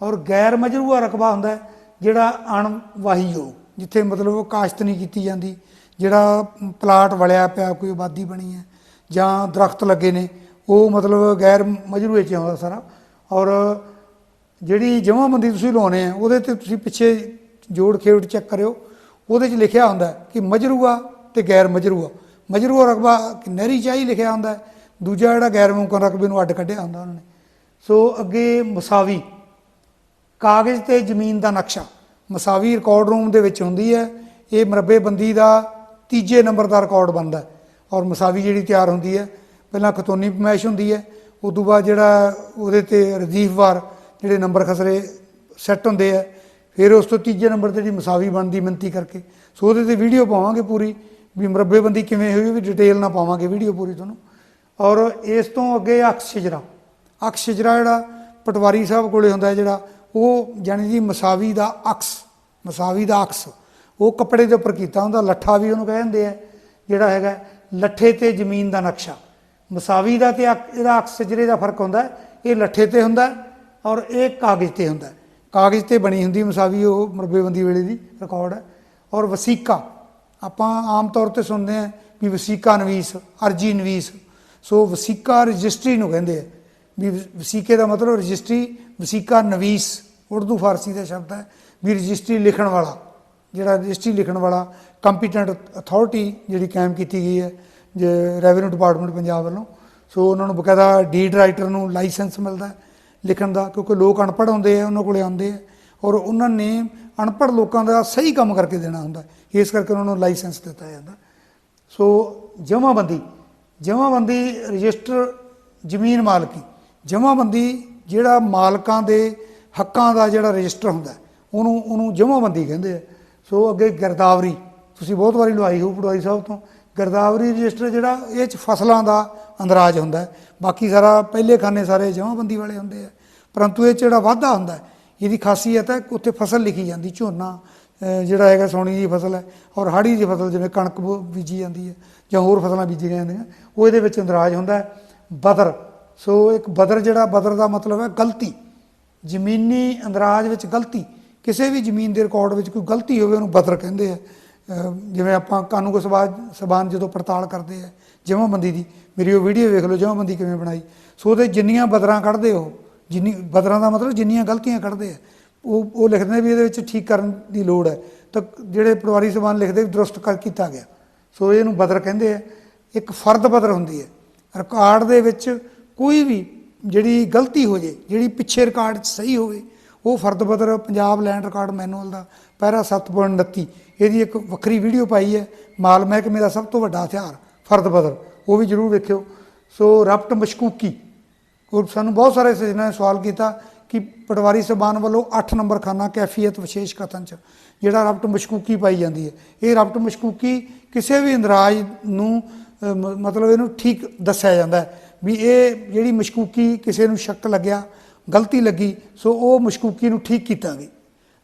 ਔਰ ਗੈਰ ਮਜਰੂਆ ਰਕਬਾ ਹੁੰਦਾ ਜਿਹੜਾ ਅਣਵਾਹੀਯੋਗ, ਜਿੱਥੇ ਮਤਲਬ ਕਾਸ਼ਤ ਨਹੀਂ ਕੀਤੀ ਜਾਂਦੀ, ਜਿਹੜਾ ਪਲਾਟ ਵਲਿਆ ਪਿਆ ਕੋਈ ਆਬਾਦੀ ਬਣੀ ਹੈ ਜਾਂ ਦਰਖਤ ਲੱਗੇ ਨੇ, ਉਹ ਮਤਲਬ ਗੈਰ ਮਜਰੂਏ ਚ ਆਉਂਦਾ ਸਾਰਾ ਔਰ ਜਿਹੜੀ ਜਮਾਬੰਦੀ ਤੁਸੀਂ ਲਾਉਣੇ ਆ ਉਹਦੇ ਤੇ ਤੁਸੀਂ ਪਿੱਛੇ ਜੋੜ ਖੇੜ ਚੈੱਕ ਕਰਿਓ, ਉਹਦੇ 'ਚ ਲਿਖਿਆ ਹੁੰਦਾ ਕਿ ਮਜਰੂਆ ਤੇ ਗੈਰ ਮਜਰੂਆ। ਮਜਰੂ ਰਕਬਾ ਨਹਿਰੀ ਚਾਹੀ ਲਿਖਿਆ ਹੁੰਦਾ ਹੈ। ਦੂਜਾ ਜਿਹੜਾ ਗੈਰ ਮੁਮਕਨ ਰਕਬੇ ਨੂੰ ਅੱਡ ਕੱਢਿਆ ਹੁੰਦਾ ਉਹਨਾਂ ਨੇ। ਸੋ ਅੱਗੇ ਮਸਾਵੀ। ਕਾਗਜ਼ ਤੇ ਜ਼ਮੀਨ ਦਾ ਨਕਸ਼ਾ। ਮਸਾਵੀ ਰਿਕਾਰਡ ਰੂਮ ਦੇ ਵਿੱਚ ਹੁੰਦੀ ਹੈ। ਇਹ ਮਰੱਬੇਬੰਦੀ ਦਾ ਤੀਜੇ ਨੰਬਰ ਦਾ ਰਿਕਾਰਡ ਬਣਦਾ ਔਰ ਮਸਾਵੀ ਜਿਹੜੀ ਤਿਆਰ ਹੁੰਦੀ ਹੈ, ਪਹਿਲਾਂ ਖਤੋਨੀ ਪਮੈਸ਼ ਹੁੰਦੀ ਹੈ। ਉਸ ਤੋਂ ਬਾਅਦ ਜਿਹੜਾ ਉਹਦੇ ਤੇ ਰਜੀਫਵਾਰ ਜਿਹੜੇ ਨੰਬਰ ਖਸਰੇ ਸੈੱਟ ਹੁੰਦੇ ਆ ਫਿਰ ਉਸ ਤੋਂ ਤੀਜੇ ਨੰਬਰ ਤੇ ਜਿਹੜੀ ਮਸਾਵੀ ਬਣਦੀ ਮਿੰਤੀ ਕਰਕੇ। ਸੋ ਉਹਦੇ ਤੇ ਵੀਡੀਓ ਪਾਵਾਂਗੇ ਪੂਰੀ। ਵੀ ਮਰੱਬੇਬੰਦੀ ਕਿਵੇਂ ਹੋਈ ਵੀ ਡਿਟੇਲ ਨਾ ਪਾਵਾਂਗੇ ਵੀਡੀਓ ਪੂਰੀ ਤੁਹਾਨੂੰ। ਔਰ ਇਸ ਤੋਂ ਅੱਗੇ ਅਕਸ ਸ਼ਿਜਰਾ ਅਕਸ ਸ਼ਿਜਰਾ ਜਿਹੜਾ ਪਟਵਾਰੀ ਸਾਹਿਬ ਕੋਲੇ ਹੁੰਦਾ ਜਿਹੜਾ, ਉਹ ਜਾਣੀ ਜੀ ਮਸਾਵੀ ਦਾ ਅਕਸ, ਮਸਾਵੀ ਦਾ ਅਕਸ। ਉਹ ਕੱਪੜੇ ਦੇ ਉੱਪਰ ਕੀਤਾ ਹੁੰਦਾ, ਲੱਠਾ ਵੀ ਉਹਨੂੰ ਕਹਿੰਦੇ ਆ, ਜਿਹੜਾ ਹੈਗਾ ਲੱਠੇ ਤੇ ਜ਼ਮੀਨ ਦਾ ਨਕਸ਼ਾ। ਮਸਾਵੀ ਦਾ ਤੇ ਅਕ- ਇਹਦਾ ਅਕਸ ਸ਼ਿਜਰੇ ਦਾ ਫ਼ਰਕ ਹੁੰਦਾ ਇਹ ਲੱਠੇ ਤੇ ਹੁੰਦਾ ਔਰ ਇਹ ਕਾਗਜ਼ ਤੇ ਹੁੰਦਾ ਕਾਗਜ਼ ਤੇ ਬਣੀ ਹੁੰਦੀ ਮਸਾਵੀ, ਉਹ ਮਰਬੇਬੰਦੀ ਵੇਲੇ ਦੀ ਰਿਕਾਰਡ ਹੈ। ਔਰ ਵਸੀਕਾ ਆਪਾਂ ਆਮ ਤੌਰ ਤੇ ਸੁਣਦੇ ਹਾਂ ਵੀ ਵਸੀਕਾ ਨਵੀਸ, ਅਰਜੀ ਨਵੀਸ। ਸੋ ਵਸੀਕਾ ਰਜਿਸਟਰੀ ਨੂੰ ਕਹਿੰਦੇ ਆ। ਵੀ ਵਸੀਕੇ ਦਾ ਮਤਲਬ ਰਜਿਸਟਰੀ, ਵਸੀਕਾ ਨਵੀਸ, ਉਰਦੂ ਫਾਰਸੀ ਦਾ ਸ਼ਬਦ ਹੈ, ਵੀ ਰਜਿਸਟਰੀ ਲਿਖਣ ਵਾਲਾ, ਜਿਹੜਾ ਰਜਿਸਟਰੀ ਲਿਖਣ ਵਾਲਾ ਕੰਪੀਟੈਂਟ ਅਥਾਰਟੀ ਜਿਹੜੀ ਕਾਇਮ ਕੀਤੀ ਗਈ ਹੈ, ਜੇ ਰੈਵਨਿਊ ਡਿਪਾਰਟਮੈਂਟ ਪੰਜਾਬ ਵੱਲੋਂ। ਸੋ ਉਹਨਾਂ ਨੂੰ ਬਕਾਇਦਾ ਡੀਡ ਰਾਈਟਰ ਨੂੰ ਲਾਇਸੈਂਸ ਮਿਲਦਾ ਲਿਖਣ ਦਾ, ਕਿਉਂਕਿ ਲੋਕ ਅਨਪੜ੍ਹ ਹੁੰਦੇ ਆ, ਉਹਨਾਂ ਕੋਲੇ ਆਉਂਦੇ ਆ। ਔਰ ਉਹਨਾਂ ਨੇ ਅਨਪੜ੍ਹ ਲੋਕਾਂ ਦਾ ਸਹੀ ਕੰਮ ਕਰਕੇ ਦੇਣਾ ਹੁੰਦਾ। ਇਸ ਕਰਕੇ ਉਹਨਾਂ ਨੂੰ ਲਾਇਸੈਂਸ ਦਿੱਤਾ ਜਾਂਦਾ। ਸੋ ਜਮ੍ਹਾਂਬੰਦੀ ਜਮ੍ਹਾਂਬੰਦੀ ਰਜਿਸਟਰ ਜ਼ਮੀਨ ਮਾਲਕੀ ਜਮ੍ਹਾਂਬੰਦੀ ਜਿਹੜਾ ਮਾਲਕਾਂ ਦੇ ਹੱਕਾਂ ਦਾ ਜਿਹੜਾ ਰਜਿਸਟਰ ਹੁੰਦਾ ਹੈ, ਉਹਨੂੰ ਉਹਨੂੰ ਜਮ੍ਹਾਂਬੰਦੀ ਕਹਿੰਦੇ ਆ। ਸੋ ਅੱਗੇ ਗਿਰਦਾਵਰੀ ਤੁਸੀਂ ਬਹੁਤ ਵਾਰੀ ਲਵਾਈ ਹੋਊ ਪਟਵਾਰੀ ਸਾਹਿਬ ਤੋਂ। ਗਿਰਦਾਵਰੀ ਰਜਿਸਟਰ ਜਿਹੜਾ ਇਹ ਚ ਫਸਲਾਂ ਦਾ ਅੰਦਰਾਜ ਹੁੰਦਾ। ਬਾਕੀ ਸਾਰਾ ਪਹਿਲੇ ਖਾਨੇ ਸਾਰੇ ਜਮ੍ਹਾਂਬੰਦੀ ਵਾਲੇ ਹੁੰਦੇ ਆ। ਪਰੰਤੂ ਇਹ 'ਚ ਜਿਹੜਾ ਵਾਧਾ ਹੁੰਦਾ ਇਹਦੀ ਖਾਸੀਅਤ ਹੈ ਕਿ ਉੱਥੇ ਫਸਲ ਲਿਖੀ ਜਾਂਦੀ, ਝੋਨਾ ਜਿਹੜਾ ਹੈਗਾ ਸੌਣੀ ਦੀ ਫਸਲ ਹੈ ਔਰ ਹਾੜੀ ਦੀ ਫਸਲ ਜਿਵੇਂ ਕਣਕ ਬੋ- ਬੀਜੀ ਜਾਂਦੀ ਹੈ ਜਾਂ ਹੋਰ ਫਸਲਾਂ ਬੀਜੀਆਂ ਜਾਂਦੀਆਂ, ਉਹ ਇਹਦੇ ਵਿੱਚ ਅੰਦਰਾਜ ਹੁੰਦਾ ਹੈ। ਬਦਰ, ਸੋ ਇੱਕ ਬਦਰ ਜਿਹੜਾ, ਬਦਰ ਦਾ ਮਤਲਬ ਹੈ ਗਲਤੀ। ਜ਼ਮੀਨੀ ਅੰਦਰਾਜ ਵਿੱਚ ਗਲਤੀ, ਕਿਸੇ ਵੀ ਜ਼ਮੀਨ ਦੇ ਰਿਕਾਰਡ ਵਿੱਚ ਕੋਈ ਗਲਤੀ ਹੋਵੇ ਉਹਨੂੰ ਬਦਰ ਕਹਿੰਦੇ ਆ। ਜਿਵੇਂ ਆਪਾਂ ਕਾਨੂੰਗੋ ਸਬਾਜ ਸਬਾਨ ਜਦੋਂ ਪੜਤਾਲ ਕਰਦੇ ਆ ਜਮ੍ਹਾਂਬੰਦੀ ਦੀ, ਮੇਰੀ ਉਹ ਵੀਡੀਓ ਵੇਖ ਲਓ ਜਮ੍ਹਾਂਬੰਦੀ ਕਿਵੇਂ ਬਣਾਈ। ਸੋ ਉਹਦੇ ਜਿੰਨੀਆਂ ਬਦਰਾਂ ਕੱਢਦੇ ਹੋ ਜਿੰਨੀ ਬਦਰਾਂ ਦਾ ਮਤਲਬ ਜਿੰਨੀਆਂ ਗਲਤੀਆਂ ਕੱਢਦੇ ਆ। ਉਹ ਉਹ ਲਿਖਦੇ ਨੇ ਵੀ ਇਹਦੇ ਵਿੱਚ ਠੀਕ ਕਰਨ ਦੀ ਲੋੜ ਹੈ। ਤਾਂ ਜਿਹੜੇ ਪਟਵਾਰੀ ਸਬਾਨ ਲਿਖਦੇ ਵੀ ਦਰੁਸਤ ਕਰ ਕੀਤਾ ਗਿਆ। ਸੋ ਇਹਨੂੰ ਬਦਰ ਕਹਿੰਦੇ ਆ। ਇੱਕ ਫਰਦ ਬਦਰ ਹੁੰਦੀ ਹੈ। ਰਿਕਾਰਡ ਦੇ ਵਿੱਚ ਕੋਈ ਵੀ ਜਿਹੜੀ ਗਲਤੀ ਹੋ ਜੇ, ਜਿਹੜੀ ਪਿੱਛੇ ਰਿਕਾਰਡ 'ਚ ਸਹੀ ਹੋਵੇ, ਉਹ ਫਰਦ ਬਦਰ ਪੰਜਾਬ ਲੈਂਡ ਰਿਕਾਰਡ ਮੈਨੂਅਲ ਦਾ ਪੈਰਾ 7.29 ਇਹਦੀ ਇੱਕ ਵੱਖਰੀ ਵੀਡੀਓ ਪਾਈ ਹੈ। ਮਾਲ ਮਹਿਕਮੇ ਦਾ ਸਭ ਤੋਂ ਵੱਡਾ ਹਥਿਆਰ ਫਰਦ ਬਦਰ। ਉਹ ਵੀ ਜਰੂਰ ਵੇਖਿਓ। ਸੋ ਰਪਟ ਮਸ਼ਕੂਕੀ ਔਰ ਸਾਨੂੰ ਬਹੁਤ ਸਾਰੇ ਸੱਜਣਾਂ ਨੇ ਸਵਾਲ ਕੀਤਾ ਕਿ ਪਟਵਾਰੀ ਸਬਾਨ ਵੱਲੋਂ 8 ਨੰਬਰ ਖਾਨਾ ਕੈਫੀਅਤ ਵਿਸ਼ੇਸ਼ ਕਥਨ ਚ, ਜਿਹੜਾ ਰਬਟ ਮਸ਼ਕੂਕੀ ਪਾਈ ਜਾਂਦੀ ਹੈ। ਇਹ ਰਬਟ ਮਸ਼ਕੂਕੀ ਕਿਸੇ ਵੀ ਇੰਦਰਾਜ ਨੂੰ ਮ- ਮਤਲਬ ਇਹਨੂੰ ਠੀਕ ਦੱਸਿਆ ਜਾਂਦਾ ਹੈ ਵੀ ਇਹ ਜਿਹੜੀ ਮਸ਼ਕੂਕੀ ਕਿਸੇ ਨੂੰ ਸ਼ੱਕ ਲੱਗਿਆ, ਗਲਤੀ ਲੱਗੀ, ਸੋ ਉਹ ਮਸ਼ਕੂਕੀ ਨੂੰ ਠੀਕ ਕੀਤਾ ਗਈ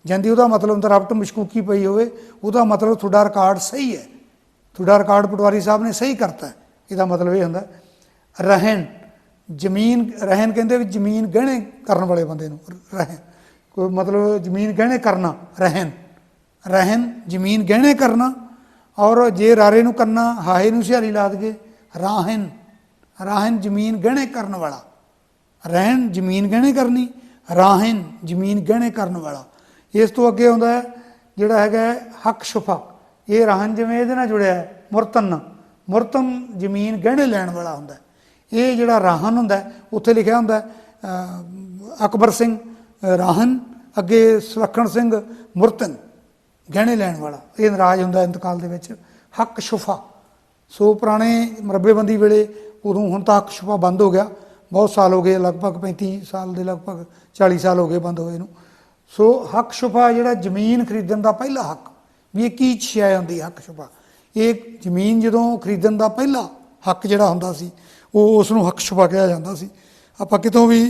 ਜਾਂਦੀ ਉਹਦਾ ਮਤਲਬ ਹੁੰਦਾ ਰਬਟ ਮਸ਼ਕੂਕੀ ਪਈ ਹੋਵੇ, ਉਹਦਾ ਮਤਲਬ ਤੁਹਾਡਾ ਰਿਕਾਰਡ ਸਹੀ ਹੈ। ਤੁਹਾਡਾ ਰਿਕਾਰਡ ਪਟਵਾਰੀ ਸਾਹਿਬ ਨੇ ਸਹੀ ਕਰਤਾ ਇਹਦਾ ਮਤਲਬ ਇਹ ਹੁੰਦਾ ਰਹਿਣ ਜ਼ਮੀਨ, ਰਹਿਣ ਕਹਿੰਦੇ ਵੀ ਜ਼ਮੀਨ ਗਹਿਣੇ ਕਰਨ ਵਾਲੇ ਬੰਦੇ ਨੂੰ, ਰਹਿਣ। ਕੋਈ ਮਤਲਬ ਜ਼ਮੀਨ ਗਹਿਣੇ ਕਰਨਾ, ਰਹਿਣ। ਰਹਿਣ, ਜ਼ਮੀਨ ਗਹਿਣੇ ਕਰਨਾ, ਔਰ ਜੇ ਰਾਰੇ ਨੂੰ ਕਰਨਾ ਹਾਹੇ ਨੂੰ ਸਿਹਾਰੀ ਲਾ ਦਗੇ ਰਾਹਨ ਰਾਹਨ ਜ਼ਮੀਨ ਗਹਿਣੇ ਕਰਨ ਵਾਲਾ। ਰਹਿਣ, ਜ਼ਮੀਨ ਗਹਿਣੇ ਕਰਨੀ ਰਾਹਨ ਜ਼ਮੀਨ ਗਹਿਣੇ ਕਰਨ ਵਾਲਾ। ਇਸ ਤੋਂ ਅੱਗੇ ਆਉਂਦਾ ਹੈ, ਜਿਹੜਾ ਹੈਗਾ ਹੱਕ ਸ਼ੁਫਾ। ਇਹ ਰਾਹਨ ਜਿਵੇਂ ਇਹਦੇ ਨਾਲ ਜੁੜਿਆ ਹੈ, ਮੁਰਤਨ ਮੁਰਤਨ ਜ਼ਮੀਨ ਗਹਿਣੇ ਲੈਣ ਵਾਲਾ ਹੁੰਦਾ ਹੈ। ਇਹ ਜਿਹੜਾ ਰਾਹਨ ਹੁੰਦਾ ਉੱਥੇ ਲਿਖਿਆ ਹੁੰਦਾ ਅਕਬਰ ਸਿੰਘ ਰਾਹਨ, ਅੱਗੇ ਸੁਲੱਖਣ ਸਿੰਘ, ਮੁਰਤਨ, ਗਹਿਣੇ ਲੈਣ ਵਾਲਾ। ਇਹ ਨਾਰਾਜ਼ ਹੁੰਦਾ ਇੰਤਕਾਲ ਦੇ ਵਿੱਚ। ਹੱਕ ਸ਼ੁਫਾ। ਸੋ ਪੁਰਾਣੇ ਮਰਬੇਬੰਦੀ ਵੇਲੇ ਉਦੋਂ ਹੁਣ ਤਾਂ ਹੱਕ ਸ਼ੁਫਾ ਬੰਦ ਹੋ ਗਿਆ। ਬਹੁਤ ਸਾਲ ਹੋ ਗਏ, ਲਗਭਗ 35 ਸਾਲ ਦੇ ਲਗਭਗ 40 ਸਾਲ ਹੋ ਗਏ ਬੰਦ ਹੋਏ ਨੂੰ। ਸੋ ਹੱਕ ਸ਼ੁਫਾ ਜਿਹੜਾ ਜ਼ਮੀਨ ਖਰੀਦਣ ਦਾ ਪਹਿਲਾ ਹੱਕ, ਵੀ ਇਹ ਕੀ ਛਿਆ ਹੁੰਦੀ ਹੱਕ ਸ਼ੁਫਾ? ਇਹ ਜ਼ਮੀਨ ਜਦੋਂ ਖਰੀਦਣ ਦਾ ਪਹਿਲਾ ਹੱਕ ਜਿਹੜਾ ਹੁੰਦਾ ਸੀ ਉਹ ਉਸ ਨੂੰ ਹੱਕ ਛੁਪਾ ਕਿਹਾ ਜਾਂਦਾ ਸੀ। ਆਪਾਂ ਕਿਤੋਂ ਵੀ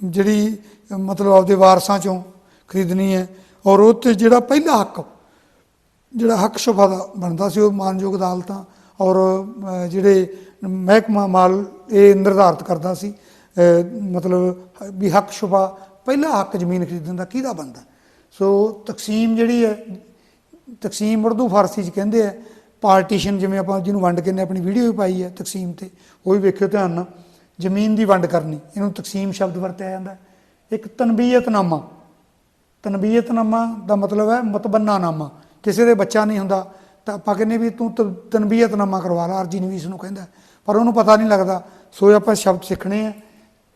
ਜਿਹੜੀ, ਮਤਲਬ ਆਪਦੇ ਵਾਰਸਾਂ ਚੋਂ ਖਰੀਦਣੀ ਹੈ ਔਰ ਉਹ ਤੇ ਜਿਹੜਾ ਪਹਿਲਾ ਹੱਕ, ਜਿਹੜਾ ਹੱਕ ਛੁਪਾ ਦਾ ਬਣਦਾ ਸੀ ਉਹ ਮਾਨਯੋਗ ਅਦਾਲਤਾਂ ਔਰ ਜਿਹੜੇ ਮਹਿਕਮਾ ਮਾਲ ਇਹ ਨਿਰਧਾਰਤ ਕਰਦਾ ਸੀ ਮਤਲਬ ਵੀ ਹੱਕ ਛੁਪਾ, ਪਹਿਲਾ ਹੱਕ ਜ਼ਮੀਨ ਖਰੀਦਣ ਦਾ ਕਿਹਦਾ ਬਣਦਾ? ਸੋ ਤਕਸੀਮ ਜਿਹੜੀ ਹੈ, ਤਕਸੀਮ ਉਰਦੂ ਫਾਰਸੀ ਚ ਕਹਿੰਦੇ ਆ ਪਾਰਟੀਸ਼ਨ ਜਿਵੇਂ ਆਪਾਂ ਜਿਹਨੂੰ ਵੰਡ ਕੇ ਨੇ, ਆਪਣੀ ਵੀਡੀਓ ਵੀ ਪਾਈ ਹੈ ਤਕਸੀਮ ਤੇ, ਉਹ ਵੀ ਵੇਖਿਓ ਧਿਆਨ ਨਾਲ, ਜ਼ਮੀਨ ਦੀ ਵੰਡ ਕਰਨੀ, ਇਹਨੂੰ ਤਕਸੀਮ ਸ਼ਬਦ ਵਰਤਿਆ ਜਾਂਦਾ ਇੱਕ ਤਨਬੀਅਤਨਾਮਾ ਤਨਬੀਅਤਨਾਮਾ ਦਾ ਮਤਲਬ ਹੈ ਮਤਬੰਨਾਨਾਮਾ, ਕਿਸੇ ਦੇ ਬੱਚਾ ਨਹੀਂ ਹੁੰਦਾ, ਤਾਂ ਆਪਾਂ ਕਹਿੰਦੇ ਵੀ ਤੂੰ ਤਨਬੀਅਤਨਾਮਾ ਕਰਵਾ ਲਾ ਅਰਜੀ ਨਵੀਸ ਨੂੰ ਕਹਿੰਦਾ ਪਰ ਉਹਨੂੰ ਪਤਾ ਨਹੀਂ ਲੱਗਦਾ, ਸੋ ਆਪਾਂ ਸ਼ਬਦ ਸਿੱਖਣੇ ਆ,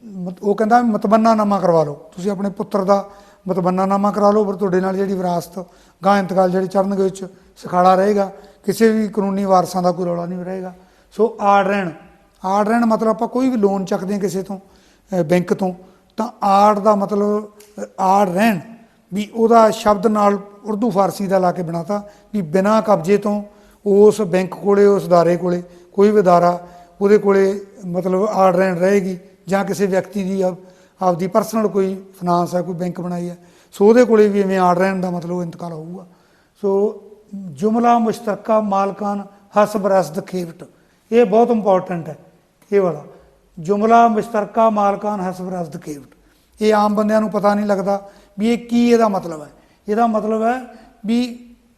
ਮਤ- ਉਹ ਕਹਿੰਦਾ ਵੀ ਮਤਬੰਨਾਨਾਮਾ ਕਰਵਾ ਲਓ। ਤੁਸੀਂ ਆਪਣੇ ਪੁੱਤਰ ਦਾ ਮਤਬੰਨਾਨਾਮਾ ਕਰਾ ਲਓ, ਪਰ ਤੁਹਾਡੇ ਨਾਲ ਜਿਹੜੀ ਵਿਰਾਸਤ, ਗਾਂ ਇੰਤਕਾਲ ਜਿਹੜੇ ਚੜਨਗੇ ਵਿੱਚ ਸਖਾਲਾ ਰਹੇਗਾ। ਕਿਸੇ ਵੀ ਕਾਨੂੰਨੀ ਵਾਰਸਾਂ ਦਾ ਕੋਈ ਰੌਲਾ ਨਹੀਂ ਰਹੇਗਾ। ਸੋ ਆੜ ਰਹਿਣ। ਆੜ ਰਹਿਣ ਮਤਲਬ ਆਪਾਂ ਕੋਈ ਵੀ ਲੋਨ ਚੱਕਦੇ ਹਾਂ ਕਿਸੇ ਤੋਂ ਬੈਂਕ ਤੋਂ, ਤਾਂ ਆੜ ਦਾ ਮਤਲਬ ਆੜ ਰਹਿਣ ਵੀ ਉਹਦਾ ਸ਼ਬਦ ਨਾਲ ਉਰਦੂ ਫਾਰਸੀ ਦਾ ਲਾ ਕੇ ਬਣਾਤਾ ਵੀ ਬਿਨਾਂ ਕਬਜ਼ੇ ਤੋਂ ਉਸ ਬੈਂਕ ਕੋਲੇ, ਉਸ ਅਦਾਰੇ ਕੋਲੇ ਕੋਈ ਵੀ ਅਦਾਰਾ ਉਹਦੇ ਕੋਲੇ ਮਤਲਬ ਆੜ ਰਹਿਣ ਰਹੇਗੀ ਜਾਂ ਕਿਸੇ ਵਿਅਕਤੀ ਦੀ ਆਪ- ਆਪਦੀ ਪਰਸਨਲ ਕੋਈ ਫਾਈਨਾਂਸ ਹੈ, ਕੋਈ ਬੈਂਕ ਬਣਾਈ ਹੈ। ਸੋ ਉਹਦੇ ਕੋਲੇ ਵੀ ਐਵੇਂ ਆੜ ਰਹਿਣ ਦਾ ਮਤਲਬ ਇੰਤਕਾਲ ਹੋਊਗਾ। ਸੋ ਜੁਮਲਾ ਮੁਸ਼ਤਰਕਾ ਮਾਲਕਾਨ ਹਸਬ ਰਸਦ ਖੇਵਟ ਇਹ ਬਹੁਤ ਇੰਪੋਰਟੈਂਟ ਹੈ, ਇਹ ਵਾਲਾ। ਜੁਮਲਾ ਮੁਸ਼ਤਰਕਾ ਮਾਲਕਾਨ ਹਸਬ ਰਸਦ ਖੇਵਟ ਇਹ ਆਮ ਬੰਦਿਆਂ ਨੂੰ ਪਤਾ ਨਹੀਂ ਲੱਗਦਾ ਵੀ ਇਹ ਕੀ ਇਹਦਾ ਮਤਲਬ ਹੈ। ਇਹਦਾ ਮਤਲਬ ਹੈ ਵੀ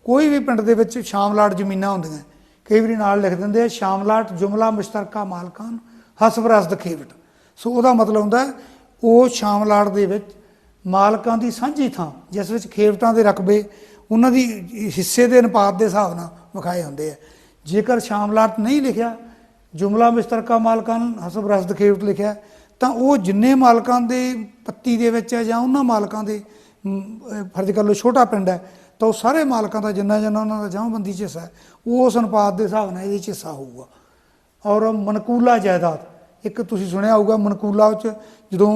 ਕੋਈ ਵੀ ਪਿੰਡ ਦੇ ਵਿੱਚ ਸ਼ਾਮਲਾਟ ਜ਼ਮੀਨਾਂ ਹੁੰਦੀਆਂ। ਕਈ ਵਾਰੀ ਨਾਲ ਲਿਖ ਦਿੰਦੇ ਆ, ਸ਼ਾਮਲਾਟ, ਜੁਮਲਾ ਮੁਸ਼ਤਰਕਾ ਮਾਲਕਾਨ ਹਸਬ ਰਸਦ ਖੇਵਟ ਸੋ ਉਹਦਾ ਮਤਲਬ ਹੁੰਦਾ ਉਹ ਸ਼ਾਮਲਾਟ ਦੇ ਵਿੱਚ ਮਾਲਕਾਂ ਦੀ ਸਾਂਝੀ ਥਾਂ, ਜਿਸ ਵਿੱਚ ਖੇਵਟਾਂ ਦੇ ਰਕਬੇ ਉਹਨਾਂ ਦੀ ਹਿੱਸੇ ਦੇ ਅਨੁਪਾਤ ਦੇ ਹਿਸਾਬ ਨਾਲ ਵਿਖਾਏ ਹੁੰਦੇ ਆ। ਜੇਕਰ ਸ਼ਾਮਲਾਟ ਨਹੀਂ ਲਿਖਿਆ, ਜੁਮਲਾ ਮੁਸ਼ਤਰਕਾ ਮਾਲਕਾਂ ਹਸਬ ਰਸਦ ਖੇਵਟ ਲਿਖਿਆ, ਤਾਂ ਉਹ ਜਿੰਨੇ ਮਾਲਕਾਂ ਦੇ ਪੱਤੀ ਦੇ ਵਿੱਚ ਹੈ ਜਾਂ ਉਹਨਾਂ ਮਾਲਕਾਂ ਦੇ ਫਰਜ਼ ਕਰ ਲਓ ਛੋਟਾ ਪਿੰਡ ਹੈ, ਤਾਂ ਉਹ ਸਾਰੇ ਮਾਲਕਾਂ ਦਾ ਜਿੰਨਾ ਜਿੰਨਾ ਉਹਨਾਂ ਦਾ ਜਮ੍ਹਾਂਬੰਦੀ 'ਚ ਹਿੱਸਾ ਉਸ ਅਨੁਪਾਤ ਦੇ ਹਿਸਾਬ ਨਾਲ ਇਹਦੇ 'ਚ ਹਿੱਸਾ ਹੋਊਗਾ। ਔਰ ਮਨਕੂਲਾ ਜਾਇਦਾਦ, ਇੱਕ ਤੁਸੀਂ ਸੁਣਿਆ ਹੋਊਗਾ ਮਨਕੂਲਾ ਵਿੱਚ ਜਦੋਂ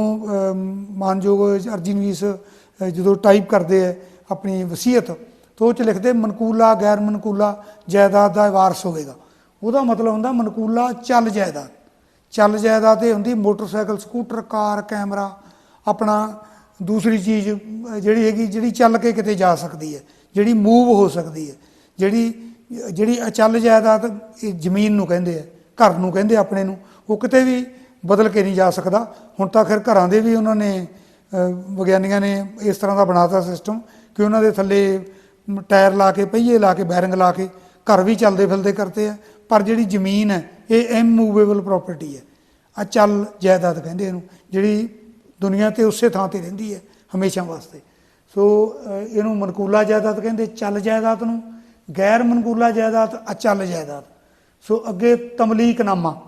ਮਾਨਯੋਗ ਅਰਜੀ ਨਵੀਸ ਜਦੋਂ ਟਾਈਪ ਕਰਦੇ ਆ ਆਪਣੀ ਵਸੀਅਤ, ਤਾਂ ਉਹ ਚ ਲਿਖਦੇ ਮਨਕੂਲਾ, ਗੈਰ ਮਨਕੂਲਾ, ਜਾਇਦਾਦ ਦਾ ਵਾਰਸ ਹੋਵੇਗਾ। ਉਹਦਾ ਮਤਲਬ ਹੁੰਦਾ ਮਨਕੂਲਾ, ਚੱਲ ਜਾਇਦਾਦ। ਚੱਲ ਜਾਇਦਾਦ ਇਹ ਹੁੰਦੀ ਮੋਟਰਸਾਈਕਲ, ਸਕੂਟਰ, ਕਾਰ, ਕੈਮਰਾ, ਆਪਣਾ ਦੂਸਰੀ ਚੀਜ਼ ਜਿਹੜੀ ਹੈਗੀ, ਜਿਹੜੀ ਚੱਲ ਕੇ ਕਿਤੇ ਜਾ ਸਕਦੀ ਹੈ, ਜਿਹੜੀ ਮੂਵ ਹੋ ਸਕਦੀ ਹੈ, ਜਿਹੜੀ ਜਿਹੜੀ ਅਚਲ ਜਾਇਦਾਦ ਇਹ ਜ਼ਮੀਨ ਨੂੰ ਕਹਿੰਦੇ ਆ, ਘਰ ਨੂੰ ਕਹਿੰਦੇ ਆਪਣੇ ਨੂੰ, ਉਹ ਕਿਤੇ ਵੀ ਬਦਲ ਕੇ ਨਹੀਂ ਜਾ ਸਕਦਾ। ਹੁਣ ਤਾਂ ਖੈਰ ਘਰਾਂ ਦੇ ਵੀ ਉਹਨਾਂ ਨੇ ਵਿਗਿਆਨੀਆਂ ਨੇ ਇਸ ਤਰ੍ਹਾਂ ਦਾ ਬਣਾਤਾ ਸਿਸਟਮ ਕਿ ਉਹਨਾਂ ਦੇ ਥੱਲੇ ਟਾਇਰ ਲਾ ਕੇ, ਪਹੀਏ ਲਾ ਕੇ, ਬੈਰਿੰਗ ਲਾ ਕੇ ਘਰ ਵੀ ਚੱਲਦੇ ਫਿਰਦੇ ਕਰਤੇ ਆ। ਪਰ ਜਿਹੜੀ ਜ਼ਮੀਨ ਹੈ, ਇਹ ਇਮੂਵੇਬਲ ਪ੍ਰਾਪਰਟੀ ਹੈ। ਅਚਲ ਜਾਇਦਾਦ ਕਹਿੰਦੇ ਇਹਨੂੰ, ਜਿਹੜੀ ਦੁਨੀਆ ਤੇ ਉਸੇ ਥਾਂ ਤੇ ਰਹਿੰਦੀ ਹੈ, ਹਮੇਸ਼ਾ ਵਾਸਤੇ। ਸੋ ਇਹਨੂੰ ਮਨਕੂਲਾ ਜਾਇਦਾਦ ਕਹਿੰਦੇ, ਚੱਲ ਜਾਇਦਾਦ ਨੂੰ। ਗੈਰ ਮਨਕੂਲਾ ਜਾਇਦਾਦ, ਅਚਲ ਜਾਇਦਾਦ। ਸੋ, ਅੱਗੇ ਤਮਲੀਕਨਾਮਾ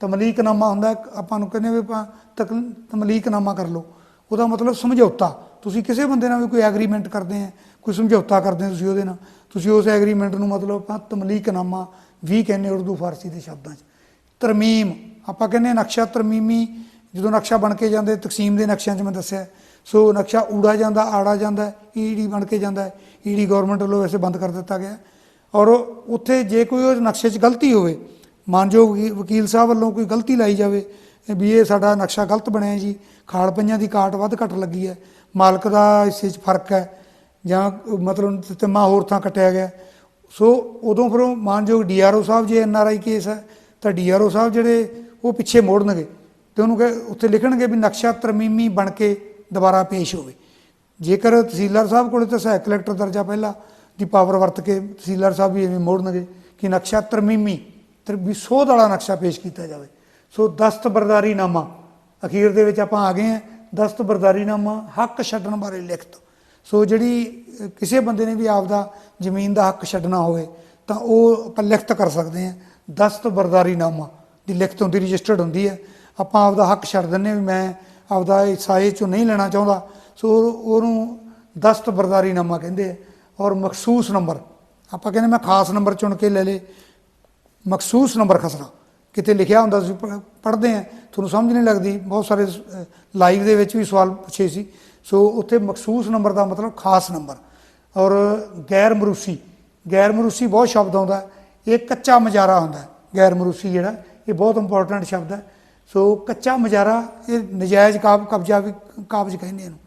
ਤਮਲੀਕਨਾਮਾ ਹੁੰਦਾ, ਆਪਾਂ ਨੂੰ ਕਹਿੰਦੇ ਵੀ ਆਪਾਂ ਤਕ- ਤਮਲੀਕਨਾਮਾ ਕਰ ਲਓ। ਉਹਦਾ ਮਤਲਬ ਸਮਝੌਤਾ। ਤੁਸੀਂ ਕਿਸੇ ਬੰਦੇ ਨਾਲ ਵੀ ਕੋਈ ਐਗਰੀਮੈਂਟ ਕਰਦੇ ਆ, ਕੋਈ ਸਮਝੌਤਾ ਕਰਦੇ ਤੁਸੀਂ ਉਹਦੇ ਨਾਲ, ਤੁਸੀਂ ਉਸ ਐਗਰੀਮੈਂਟ ਨੂੰ ਮਤਲਬ ਆਪਾਂ ਤਮਲੀਕਨਾਮਾ ਵੀ ਕਹਿੰਦੇ ਉਰਦੂ ਫਾਰਸੀ ਦੇ ਸ਼ਬਦਾਂ 'ਚ। ਤਰਮੀਮ, ਆਪਾਂ ਕਹਿੰਦੇ ਹਾਂ ਨਕਸ਼ਾ ਤਰਮੀਮੀ, ਜਦੋਂ ਨਕਸ਼ਾ ਬਣ ਕੇ ਜਾਂਦੇ, ਤਕਸੀਮ ਦੇ ਨਕਸ਼ਿਆਂ 'ਚ ਮੈਂ ਦੱਸਿਆ। ਸੋ ਨਕਸ਼ਾ ਊੜਾ ਜਾਂਦਾ, ਆੜਾ ਜਾਂਦਾ ਈਡੀ ਬਣ ਕੇ ਜਾਂਦਾ ਈਡੀ ਗਵਰਨਮੈਂਟ ਵੱਲੋਂ ਵੈਸੇ ਬੰਦ ਕਰ ਦਿੱਤਾ ਗਿਆ। ਔਰ ਉੱਥੇ ਜੇ ਕੋਈ ਉਸ ਨਕਸ਼ੇ 'ਚ ਗਲਤੀ ਹੋਵੇ, ਮਾਨਯੋਗ ਵਕੀਲ ਸਾਹਿਬ ਵੱਲੋਂ ਕੋਈ ਗਲਤੀ ਲਾਈ ਜਾਵੇ ਵੀ ਇਹ ਸਾਡਾ ਨਕਸ਼ਾ ਗਲਤ ਬਣਿਆ ਜੀ। ਖਾਲ ਪਈਆਂ ਦੀ ਕਾਟ ਵੱਧ ਘੱਟ ਲੱਗੀ ਹੈ। ਮਾਲਕ ਦਾ ਹਿੱਸੇ 'ਚ ਫ਼ਰਕ ਹੈ। ਜਾਂ ਮਤਲਬ ਤਿੰਮਾ ਹੋਰ ਥਾਂ ਕੱਟਿਆ ਗਿਆ। ਸੋ ਉਦੋਂ ਫਿਰ ਉਹ ਮਾਨਯੋਗ ਡੀਆਰਓ ਸਾਹਿਬ ਜੇ ਐਨਆਰਆਈ ਕੇਸ ਹੈ, ਤਾਂ ਡੀਆਰਓ ਸਾਹਿਬ ਜਿਹੜੇ ਉਹ ਪਿੱਛੇ ਮੋੜਨਗੇ ਤੇ ਉਹਨੂੰ ਕਹੇ, ਉੱਥੇ ਲਿਖਣਗੇ ਵੀ ਨਕਸ਼ਾ ਤਰਮੀਮੀ ਬਣ ਕੇ ਦੁਬਾਰਾ ਪੇਸ਼ ਹੋਵੇ। ਜੇਕਰ ਤਹਿਸੀਲਦਾਰ ਸਾਹਿਬ ਕੋਲੇ ਤਾਂ ਸਹਾਇਕ ਕਲੈਕਟਰ ਦਰਜਾ ਪਹਿਲਾਂ ਦੀ ਪਾਵਰ ਵਰਤ ਕੇ ਤਹਿਸੀਲਦਾਰ ਸਾਹਿਬ ਵੀ ਐਵੇਂ ਮੋੜਨਗੇ ਕਿ ਨਕਸ਼ਾ ਤਰਮੀਮੀ, ਤਰ, ਵੀ ਸੋਧ ਵਾਲਾ ਨਕਸ਼ਾ ਪੇਸ਼ ਕੀਤਾ ਜਾਵੇ। ਸੋ ਦਸਤਬਰਦਾਰੀਨਾਮਾ ਅਖੀਰ ਦੇ ਵਿੱਚ ਆਪਾਂ ਆ ਗਏ ਹਾਂ ਦਸਤਬਰਦਾਰੀਨਾਮਾ ਹੱਕ ਛੱਡਣ ਬਾਰੇ ਲਿਖਤ। ਸੋ ਜਿਹੜੀ ਕਿਸੇ ਬੰਦੇ ਨੇ ਵੀ ਆਪਦਾ ਜ਼ਮੀਨ ਦਾ ਹੱਕ ਛੱਡਣਾ ਹੋਵੇ, ਤਾਂ ਉਹ ਆਪਾਂ ਲਿਖਤ ਕਰ ਸਕਦੇ ਹਾਂ ਦਸਤਬਰਦਾਰੀਨਾਮਾ ਦੀ ਲਿਖਤ ਹੁੰਦੀ, ਰਜਿਸਟਰਡ ਹੁੰਦੀ ਹੈ। ਆਪਾਂ ਆਪਦਾ ਹੱਕ ਛੱਡ ਦਿੰਦੇ ਹਾਂ ਵੀ ਮੈਂ ਆਪਦਾ ਹਿੱਸਾ ਚੋਂ ਨਹੀਂ ਲੈਣਾ ਚਾਹੁੰਦਾ। ਸੋ ਉਹਨੂੰ ਦਸਤਬਰਦਾਰੀਨਾਮਾ ਕਹਿੰਦੇ ਆ। ਔਰ ਮਖਸੂਸ ਨੰਬਰ। ਆਪਾਂ ਕਹਿੰਦੇ ਮੈਂ ਖਾਸ ਨੰਬਰ ਚੁਣ ਕੇ ਲੈ ਲੇ। ਮਖਸੂਸ ਨੰਬਰ ਖਸਰਾ। ਕਿਤੇ ਲਿਖਿਆ ਹੁੰਦਾ ਤੁਸੀਂ ਪੜ੍ਹਦੇ ਆ, ਤੁਹਾਨੂੰ ਸਮਝ ਨਹੀਂ ਲੱਗਦੀ। ਬਹੁਤ ਸਾਰੇ ਲਾਈਵ ਦੇ ਵਿੱਚ ਵੀ ਸਵਾਲ ਪੁੱਛੇ ਸੀ। ਸੋ ਉੱਥੇ ਮਖਸੂਸ ਨੰਬਰ ਦਾ ਮਤਲਬ ਖਾਸ ਨੰਬਰ। ਔਰ ਗੈਰ ਮਰੂਸੀ ਗੈਰ ਮਰੂਸੀ ਬਹੁਤ ਸ਼ਬਦ ਆਉਂਦਾ। ਇਹ ਕੱਚਾ ਮਜਾਰਾ ਹੁੰਦਾ ਗੈਰ ਮਰੂਸੀ ਜਿਹੜਾ, ਇਹ ਬਹੁਤ ਇੰਪੋਰਟੈਂਟ ਸ਼ਬਦ ਹੈ। ਸੋ ਕੱਚਾ ਮਜਾਰਾ, ਇਹ ਨਜਾਇਜ਼ ਕਾਬ, ਕਬਜ਼ਾ ਵੀ ਕਾਬਜ਼ ਕਹਿੰਦੇ ਇਹਨੂੰ।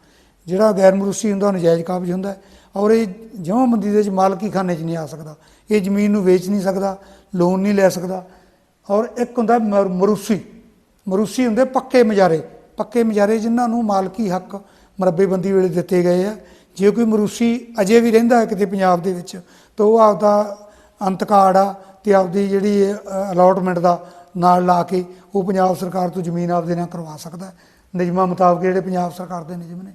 ਜਿਹੜਾ ਗੈਰ ਮਰੂਸੀ ਹੁੰਦਾ, ਉਹ ਨਜਾਇਜ਼ ਕਾਬਜ਼ ਹੁੰਦਾ ਔਰ ਇਹ ਜਮਾਂਬੰਦੀ ਦੇ ਵਿੱਚ ਮਾਲਕੀ ਖਾਨੇ 'ਚ ਨਹੀਂ ਆ ਸਕਦਾ। ਇਹ ਜ਼ਮੀਨ ਨੂੰ ਵੇਚ ਨਹੀਂ ਸਕਦਾ, ਲੋਨ ਨਹੀਂ ਲੈ ਸਕਦਾ। ਔਰ ਇੱਕ ਹੁੰਦਾ ਮਰ- ਮਰੂਸੀ। ਮਰੂਸੀ ਹੁੰਦੇ ਪੱਕੇ ਮਜਾਰੇ। ਪੱਕੇ ਮਜਾਰੇ ਜਿਨ੍ਹਾਂ ਨੂੰ ਮਾਲਕੀ ਹੱਕ ਮਰੱਬੇਬੰਦੀ ਵੇਲੇ ਦਿੱਤੇ ਗਏ ਆ। ਜੇ ਕੋਈ ਮਰੂਸੀ ਅਜੇ ਵੀ ਰਹਿੰਦਾ ਹੈ ਕਿਤੇ ਪੰਜਾਬ ਦੇ ਵਿੱਚ, ਤਾਂ ਉਹ ਆਪਦਾ ਅੰਤ ਕਾਰਡ ਆ ਤੇ ਆਪਦੀ ਜਿਹੜੀ ਅਲਾਟਮੈਂਟ ਦਾ ਨਾਲ ਲਾ ਕੇ ਉਹ ਪੰਜਾਬ ਸਰਕਾਰ ਤੋਂ ਜ਼ਮੀਨ ਆਪਦੇ ਨਾਲ ਕਰਵਾ ਸਕਦਾ ਨਿਯਮਾਂ ਮੁਤਾਬਕ ਜਿਹੜੇ ਪੰਜਾਬ ਸਰਕਾਰ ਦੇ ਨਿਯਮ ਨੇ।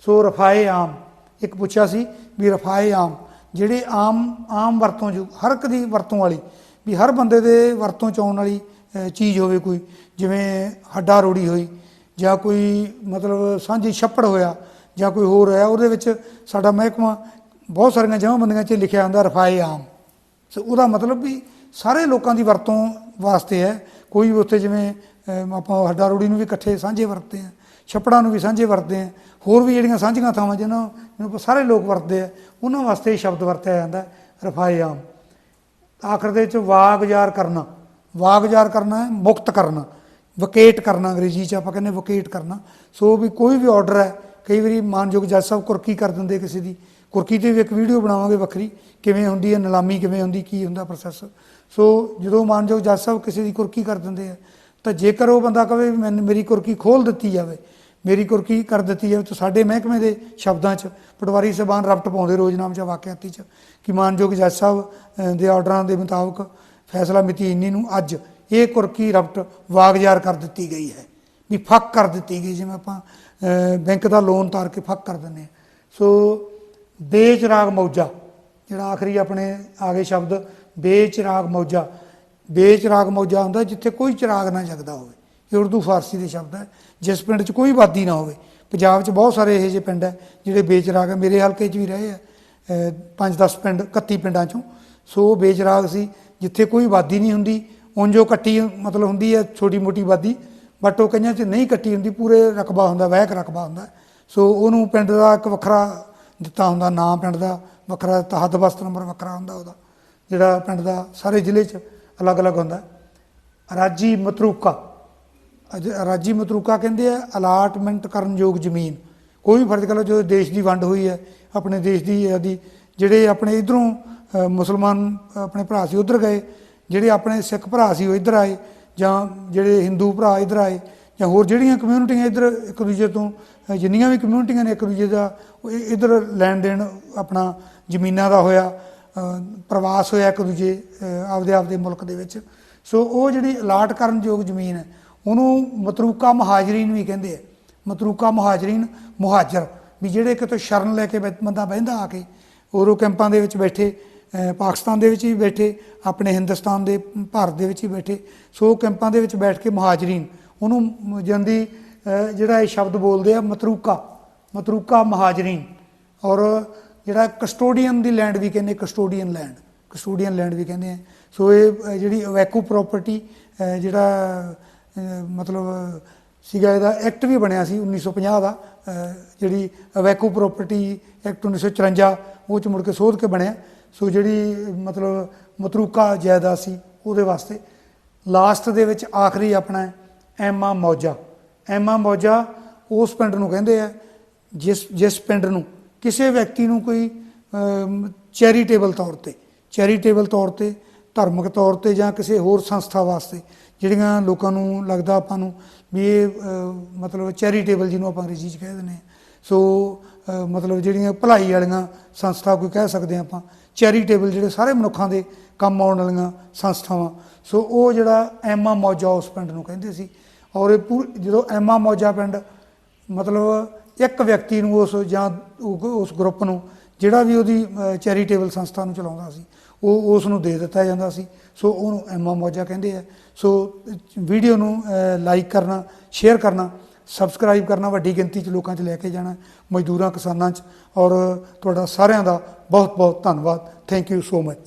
ਸੋ ਰਫਾਏ ਆਮ। ਇੱਕ ਪੁੱਛਿਆ ਸੀ ਵੀ ਰਫਾਏ ਆਮ, ਜਿਹੜੇ ਆਮ ਆਮ ਵਰਤੋਂ ਜੋ ਹਰ ਇੱਕ ਦੀ ਵਰਤੋਂ ਵਾਲੀ ਵੀ ਹਰ ਬੰਦੇ ਦੇ ਵਰਤੋਂ ਚ ਆਉਣ ਵਾਲੀ ਚੀਜ਼ ਹੋਵੇ ਕੋਈ, ਜਿਵੇਂ ਹੱਡਾ ਰੋੜੀ ਹੋਈ, ਜਾਂ ਕੋਈ ਮਤਲਬ ਸਾਂਝੀ ਛੱਪੜ ਹੋਇਆ, ਜਾਂ ਕੋਈ ਹੋਰ ਹੋਇਆ, ਉਹਦੇ ਵਿੱਚ ਸਾਡਾ ਮਹਿਕਮਾ ਬਹੁਤ ਸਾਰੀਆਂ ਜਮਾਂਬੰਦੀਆਂ 'ਚ ਲਿਖਿਆ ਹੁੰਦਾ, ਰਫਾਏ ਆਮ। ਸੋ ਉਹਦਾ ਮਤਲਬ ਵੀ ਸਾਰੇ ਲੋਕਾਂ ਦੀ ਵਰਤੋਂ ਵਾਸਤੇ ਹੈ। ਕੋਈ ਵੀ ਉੱਥੇ ਜਿਵੇਂ ਆਪਾਂ ਹੱਡਾ ਰੋੜੀ ਨੂੰ ਵੀ ਇਕੱਠੇ ਸਾਂਝੇ ਵਰਤਦੇ ਆ ਛੱਪੜਾਂ ਨੂੰ ਵੀ ਸਾਂਝੇ ਵਰਤਦੇ ਆ ਹੋਰ ਵੀ ਜਿਹੜੀਆਂ ਸਾਂਝੀਆਂ ਥਾਵਾਂ ਜਿਹਨਾਂ ਨੂੰ ਆਪਾਂ ਸਾਰੇ ਲੋਕ ਵਰਤਦੇ ਆ, ਉਹਨਾਂ ਵਾਸਤੇ ਸ਼ਬਦ ਵਰਤਿਆ ਜਾਂਦਾ, ਰਫਾਏ ਆਮ। ਆਖਰ ਦੇ ਵਿੱਚ ਵਾਗਜ਼ਾਰ ਕਰਨਾ। ਵਾਗਜ਼ਾਰ ਕਰਨਾ ਹੈ, ਮੁਕਤ ਕਰਨਾ। ਵਕੇਟ ਕਰਨਾ, ਅੰਗਰੇਜ਼ੀ ਚ ਆਪਾਂ ਕਹਿੰਦੇ ਵਕੇਟ ਕਰਨਾ। ਸੋ ਵੀ ਕੋਈ ਵੀ ਆਰਡਰ ਹੈ, ਕਈ ਵਾਰੀ ਮਾਨਯੋਗ ਜੱਜ ਸਾਹਿਬ ਕੁਰਕੀ ਕਰ ਦਿੰਦੇ ਕਿਸੇ ਦੀ। ਕੁਰਕੀ ਤੇ ਵੀ ਇੱਕ ਵੀਡੀਓ ਬਣਾਵਾਂਗੇ ਵੱਖਰੀ, ਕਿਵੇਂ ਹੁੰਦੀ ਹੈ, ਨਿਲਾਮੀ ਕਿਵੇਂ ਹੁੰਦੀ, ਕੀ ਹੁੰਦਾ ਪ੍ਰੋਸੈਸ ਸੋ ਜਦੋਂ ਮਾਨਯੋਗ ਜੱਜ ਸਾਹਿਬ ਕਿਸੇ ਦੀ ਕੁਰਕੀ ਕਰ ਦਿੰਦੇ ਆ, ਤਾਂ ਜੇਕਰ ਉਹ ਬੰਦਾ ਕਵੇ ਵੀ ਮੈਨੂੰ, ਮੇਰੀ ਕੁਰਕੀ ਖੋਲ ਦਿੱਤੀ ਜਾਵੇ ਮੇਰੀ ਕੁਰਕੀ ਕਰ ਦਿੱਤੀ ਜਾਵੇ ਤਾਂ ਸਾਡੇ ਮਹਿਕਮੇ ਦੇ ਸ਼ਬਦਾਂ 'ਚ, ਪਟਵਾਰੀ ਸਾਹਿਬਾਨ ਰਪਟ ਪਾਉਂਦੇ ਰੋਜ਼ਨਾਮ 'ਚ ਵਾਕਿਆਤੀ 'ਚ। ਕਿ ਮਾਨਯੋਗ ਜੱਜ ਸਾਹਿਬ ਦੇ ਆਰਡਰਾਂ ਦੇ ਮੁਤਾਬਕ ਫੈਸਲਾ ਮਿਤੀ ਇੰਨੀ ਨੂੰ ਅੱਜ ਇਹ ਕੁਰਕੀ ਰਪਟ ਵਾਗਜ਼ਾਰ ਕਰ ਦਿੱਤੀ ਗਈ ਹੈ। ਵੀ ਫੱਕ ਕਰ ਦਿੱਤੀ ਗਈ, ਜਿਵੇਂ ਆਪਾਂ ਬੈਂਕ ਦਾ ਲੋਨ ਤਾਰ ਕੇ ਫੱਕ ਕਰ ਦਿੰਦੇ ਹਾਂ। ਸੋ, ਬੇਚਰਾਗ ਮੌਜਾ, ਜਿਹੜਾ ਆਖਰੀ ਆਪਣੇ ਆ ਗਏ ਸ਼ਬਦ, ਬੇਚਰਾਗ ਮੌਜਾ। ਬੇਚਰਾਗ ਮੌਜਾ ਹੁੰਦਾ ਜਿੱਥੇ ਕੋਈ ਚਿਰਾਗ ਨਾ ਜਗਦਾ ਹੋਵੇ। ਇਹ ਉਰਦੂ ਫਾਰਸੀ ਦੇ ਸ਼ਬਦ ਹੈ। ਜਿਸ ਪਿੰਡ 'ਚ ਕੋਈ ਆਬਾਦੀ ਨਾ ਹੋਵੇ। ਪੰਜਾਬ 'ਚ ਬਹੁਤ ਸਾਰੇ ਇਹੋ ਜਿਹੇ ਪਿੰਡ ਹੈ ਜਿਹੜੇ ਬੇਚਰਾਗ ਹੈ ਮੇਰੇ ਹਲਕੇ 'ਚ ਵੀ ਰਹੇ ਆ 5-10 ਪਿੰਡ 31 ਪਿੰਡਾਂ 'ਚੋਂ। ਸੋ ਉਹ ਬੇਚਰਾਗ ਸੀ, ਜਿੱਥੇ ਕੋਈ ਆਬਾਦੀ ਨਹੀਂ ਹੁੰਦੀ, ਉਂਝੋ ਕੱਟੀ ਮਤਲਬ ਹੁੰਦੀ ਹੈ ਛੋਟੀ ਮੋਟੀ ਆਬਾਦੀ, ਬਟ ਉਹ ਕਈਆਂ 'ਚ ਨਹੀਂ ਕੱਟੀ ਹੁੰਦੀ, ਪੂਰੇ ਰਕਬਾ ਹੁੰਦਾ ਵਹਿਕ ਰਕਬਾ ਹੁੰਦਾ। ਸੋ ਉਹਨੂੰ ਪਿੰਡ ਦਾ ਇੱਕ ਵੱਖਰਾ ਦਿੱਤਾ ਹੁੰਦਾ ਨਾਂ ਪਿੰਡ ਦਾ, ਵੱਖਰਾ ਦਿੱਤਾ, ਹੱਦ ਬਸਤ ਨੰਬਰ ਵੱਖਰਾ ਹੁੰਦਾ ਉਹਦਾ, ਜਿਹੜਾ ਪਿੰਡ ਦਾ ਸਾਰੇ ਜ਼ਿਲ੍ਹੇ 'ਚ ਅਲੱਗ-ਅਲੱਗ ਹੁੰਦਾ। ਰਾਜੀ ਮਤਰੂਕਾ। ਰਾਜੀ ਮਤਰੂਕਾ ਕਹਿੰਦੇ ਆ ਅਲਾਟਮੈਂਟ ਕਰਨ ਯੋਗ ਜ਼ਮੀਨ। ਕੋਈ ਵੀ ਫਰਜ਼ ਕਰ ਲਓ, ਜਦੋਂ ਦੇਸ਼ ਦੀ ਵੰਡ ਹੋਈ ਹੈ, ਆਪਣੇ ਦੇਸ਼ ਦੀ ਆਦੀ ਜਿਹੜੇ ਆਪਣੇ ਇਧਰੋਂ ਮੁਸਲਮਾਨ, ਆਪਣੇ ਭਰਾ ਸੀ, ਉਧਰ ਗਏ, ਜਿਹੜੇ ਆਪਣੇ ਸਿੱਖ ਭਰਾ ਸੀ, ਉਹ ਇੱਧਰ ਆਏ, ਜਾਂ ਜਿਹੜੇ ਹਿੰਦੂ ਭਰਾ ਇੱਧਰ ਆਏ, ਜਾਂ ਹੋਰ ਜਿਹੜੀਆਂ ਕਮਿਊਨਿਟੀਆਂ ਇੱਧਰ ਇੱਕ ਦੂਜੇ ਤੋਂ ਜਿੰਨੀਆਂ ਵੀ ਕਮਿਊਨਿਟੀਆਂ ਨੇ ਇੱਕ ਦੂਜੇ ਦਾ, ਉਹ ਇੱਧਰ ਲੈਣ ਦੇਣ ਆਪਣਾ ਜ਼ਮੀਨਾਂ ਦਾ ਹੋਇਆ ਪ੍ਰਵਾਸ ਹੋਇਆ ਇੱਕ ਦੂਜੇ ਆਪਦੇ ਆਪਦੇ ਮੁਲਕ ਦੇ ਵਿੱਚ। ਸੋ ਉਹ ਜਿਹੜੀ ਅਲਾਟ ਕਰਨ ਯੋਗ ਜ਼ਮੀਨ ਹੈ ਉਹਨੂੰ ਮਤਰੂਕਾ ਮਹਾਜਰੀਨ ਵੀ ਕਹਿੰਦੇ ਆ। ਮਤਰੂਕਾ ਮਹਾਜਰੀਨ ਮੁਹਾਜਰ, ਵੀ ਜਿਹੜੇ ਕਿਤੇ ਸ਼ਰਨ ਲੈ ਕੇ ਬੈ- ਬੰਦਾ ਬਹਿੰਦਾ ਆ ਕੇ ਔਰੋ ਕੈਂਪਾਂ ਦੇ ਵਿੱਚ ਬੈਠੇ ਪਾਕਿਸਤਾਨ ਦੇ ਵਿੱਚ ਵੀ ਬੈਠੇ, ਆਪਣੇ ਹਿੰਦੁਸਤਾਨ ਦੇ, ਭਾਰਤ ਦੇ ਵਿੱਚ ਹੀ ਬੈਠੇ, ਸੋ ਉਹ ਕੈਂਪਾਂ ਦੇ ਵਿੱਚ ਬੈਠ ਕੇ ਮਹਾਜਰੀਨ, ਉਹਨੂੰ ਜੰਦੀ ਜਿਹੜਾ ਇਹ ਸ਼ਬਦ ਬੋਲਦੇ ਆ ਮਤਰੂਕਾ ਮਤਰੂਕਾ ਮਹਾਜਰੀਨ, ਔਰ ਜਿਹੜਾ ਕਸਟੋਡੀਅਨ ਦੀ ਲੈਂਡ ਵੀ ਕਹਿੰਦੇ ਕਸਟੋਡੀਅਨ ਲੈਂਡ ਕਸਟੋਡੀਅਨ ਲੈਂਡ ਵੀ ਕਹਿੰਦੇ ਆ। ਸੋ ਇਹ ਜਿਹੜੀ ਵੈਕੂ ਪ੍ਰਾਪਰਟੀ ਜਿਹੜਾ ਮਤਲਬ, ਸੀਗਾ ਇਹਦਾ ਐਕਟ ਵੀ ਬਣਿਆ ਸੀ 1950 ਦਾ ਜਿਹੜੀ ਅਵੈਕੂ ਪ੍ਰਾਪਰਟੀ ਐਕਟ 1954 ਉਹ ਚ ਮੁੜ ਕੇ ਸੋਧ ਕੇ ਬਣਿਆ। ਸੋ ਜਿਹੜੀ, ਮਤਲਬ, ਮਤਰੂਕਾ ਜਾਇਦਾਦ ਸੀ, ਉਹਦੇ ਵਾਸਤੇ ਲਾਸਟ ਦੇ ਵਿੱਚ ਆਖਰੀ ਆਪਣਾ ਐਮਾ ਮੌਜਾ। ਐਮਾ ਮੌਜਾ ਉਸ ਪਿੰਡ ਨੂੰ ਕਹਿੰਦੇ ਆ, ਜਿਸ ਜਿਸ ਪਿੰਡ ਨੂੰ, ਕਿਸੇ ਵਿਅਕਤੀ ਨੂੰ ਕੋਈ ਚੈਰੀਟੇਬਲ ਤੌਰ ਤੇ, ਚੈਰੀਟੇਬਲ ਤੌਰ ਤੇ, ਧਾਰਮਿਕ ਤੌਰ ਤੇ ਜਾਂ ਕਿਸੇ ਹੋਰ ਸੰਸਥਾ ਵਾਸਤੇ ਜਿਹੜੀਆਂ ਲੋਕਾਂ ਨੂੰ ਲੱਗਦਾ ਆਪਾਂ ਨੂੰ ਵੀ ਇਹ ਮਤਲਬ ਚੈਰੀਟੇਬਲ ਜਿਹਨੂੰ ਆਪਾਂ ਅੰਗਰੇਜ਼ੀ 'ਚ ਕਹਿ ਦਿੰਦੇ ਹਾਂ। ਸੋ ਮਤਲਬ ਜਿਹੜੀਆਂ ਭਲਾਈ ਵਾਲੀਆਂ ਸੰਸਥਾ ਕੋਈ ਕਹਿ ਸਕਦੇ ਹਾਂ ਆਪਾਂ ਚੈਰੀਟੇਬਲ ਜਿਹੜੇ ਸਾਰੇ ਮਨੁੱਖਾਂ ਦੇ ਕੰਮ ਆਉਣ ਵਾਲੀਆਂ ਸੰਸਥਾਵਾਂ। ਸੋ ਉਹ ਜਿਹੜਾ ਐਮਾ ਮੌਜਾ ਉਸ ਪਿੰਡ ਨੂੰ ਕਹਿੰਦੇ ਸੀ। ਔਰ ਇਹ ਪੂਰੀ, ਜਦੋਂ ਐਮਾ ਮੌਜਾ ਪਿੰਡ, ਮਤਲਬ ਇੱਕ ਵਿਅਕਤੀ ਨੂੰ ਉਸ ਜਾਂ ਉਸ ਗਰੁੱਪ ਨੂੰ, ਜਿਹੜਾ ਵੀ ਉਹਦੀ ਚੈਰੀਟੇਬਲ ਸੰਸਥਾ ਨੂੰ ਚਲਾਉਂਦਾ ਸੀ ਉਹ ਉਸ ਨੂੰ ਦੇ ਦਿੱਤਾ ਜਾਂਦਾ ਸੀ। ਸੋ ਉਹਨੂੰ ਐਮਾ ਮੌਜਾ ਕਹਿੰਦੇ ਆ। ਸੋ ਵੀਡੀਓ ਨੂੰ ਲਾਈਕ ਕਰਨਾ ਸ਼ੇਅਰ ਕਰਨਾ ਸਬਸਕ੍ਰਾਈਬ ਕਰਨਾ, ਵੱਡੀ ਗਿਣਤੀ 'ਚ ਲੋਕਾਂ 'ਚ ਲੈ ਕੇ ਜਾਣਾ, ਮਜ਼ਦੂਰਾਂ, ਕਿਸਾਨਾਂ 'ਚ। ਔਰ ਤੁਹਾਡਾ ਸਾਰਿਆਂ ਦਾ ਬਹੁਤ ਬਹੁਤ ਧੰਨਵਾਦ। Thank you so much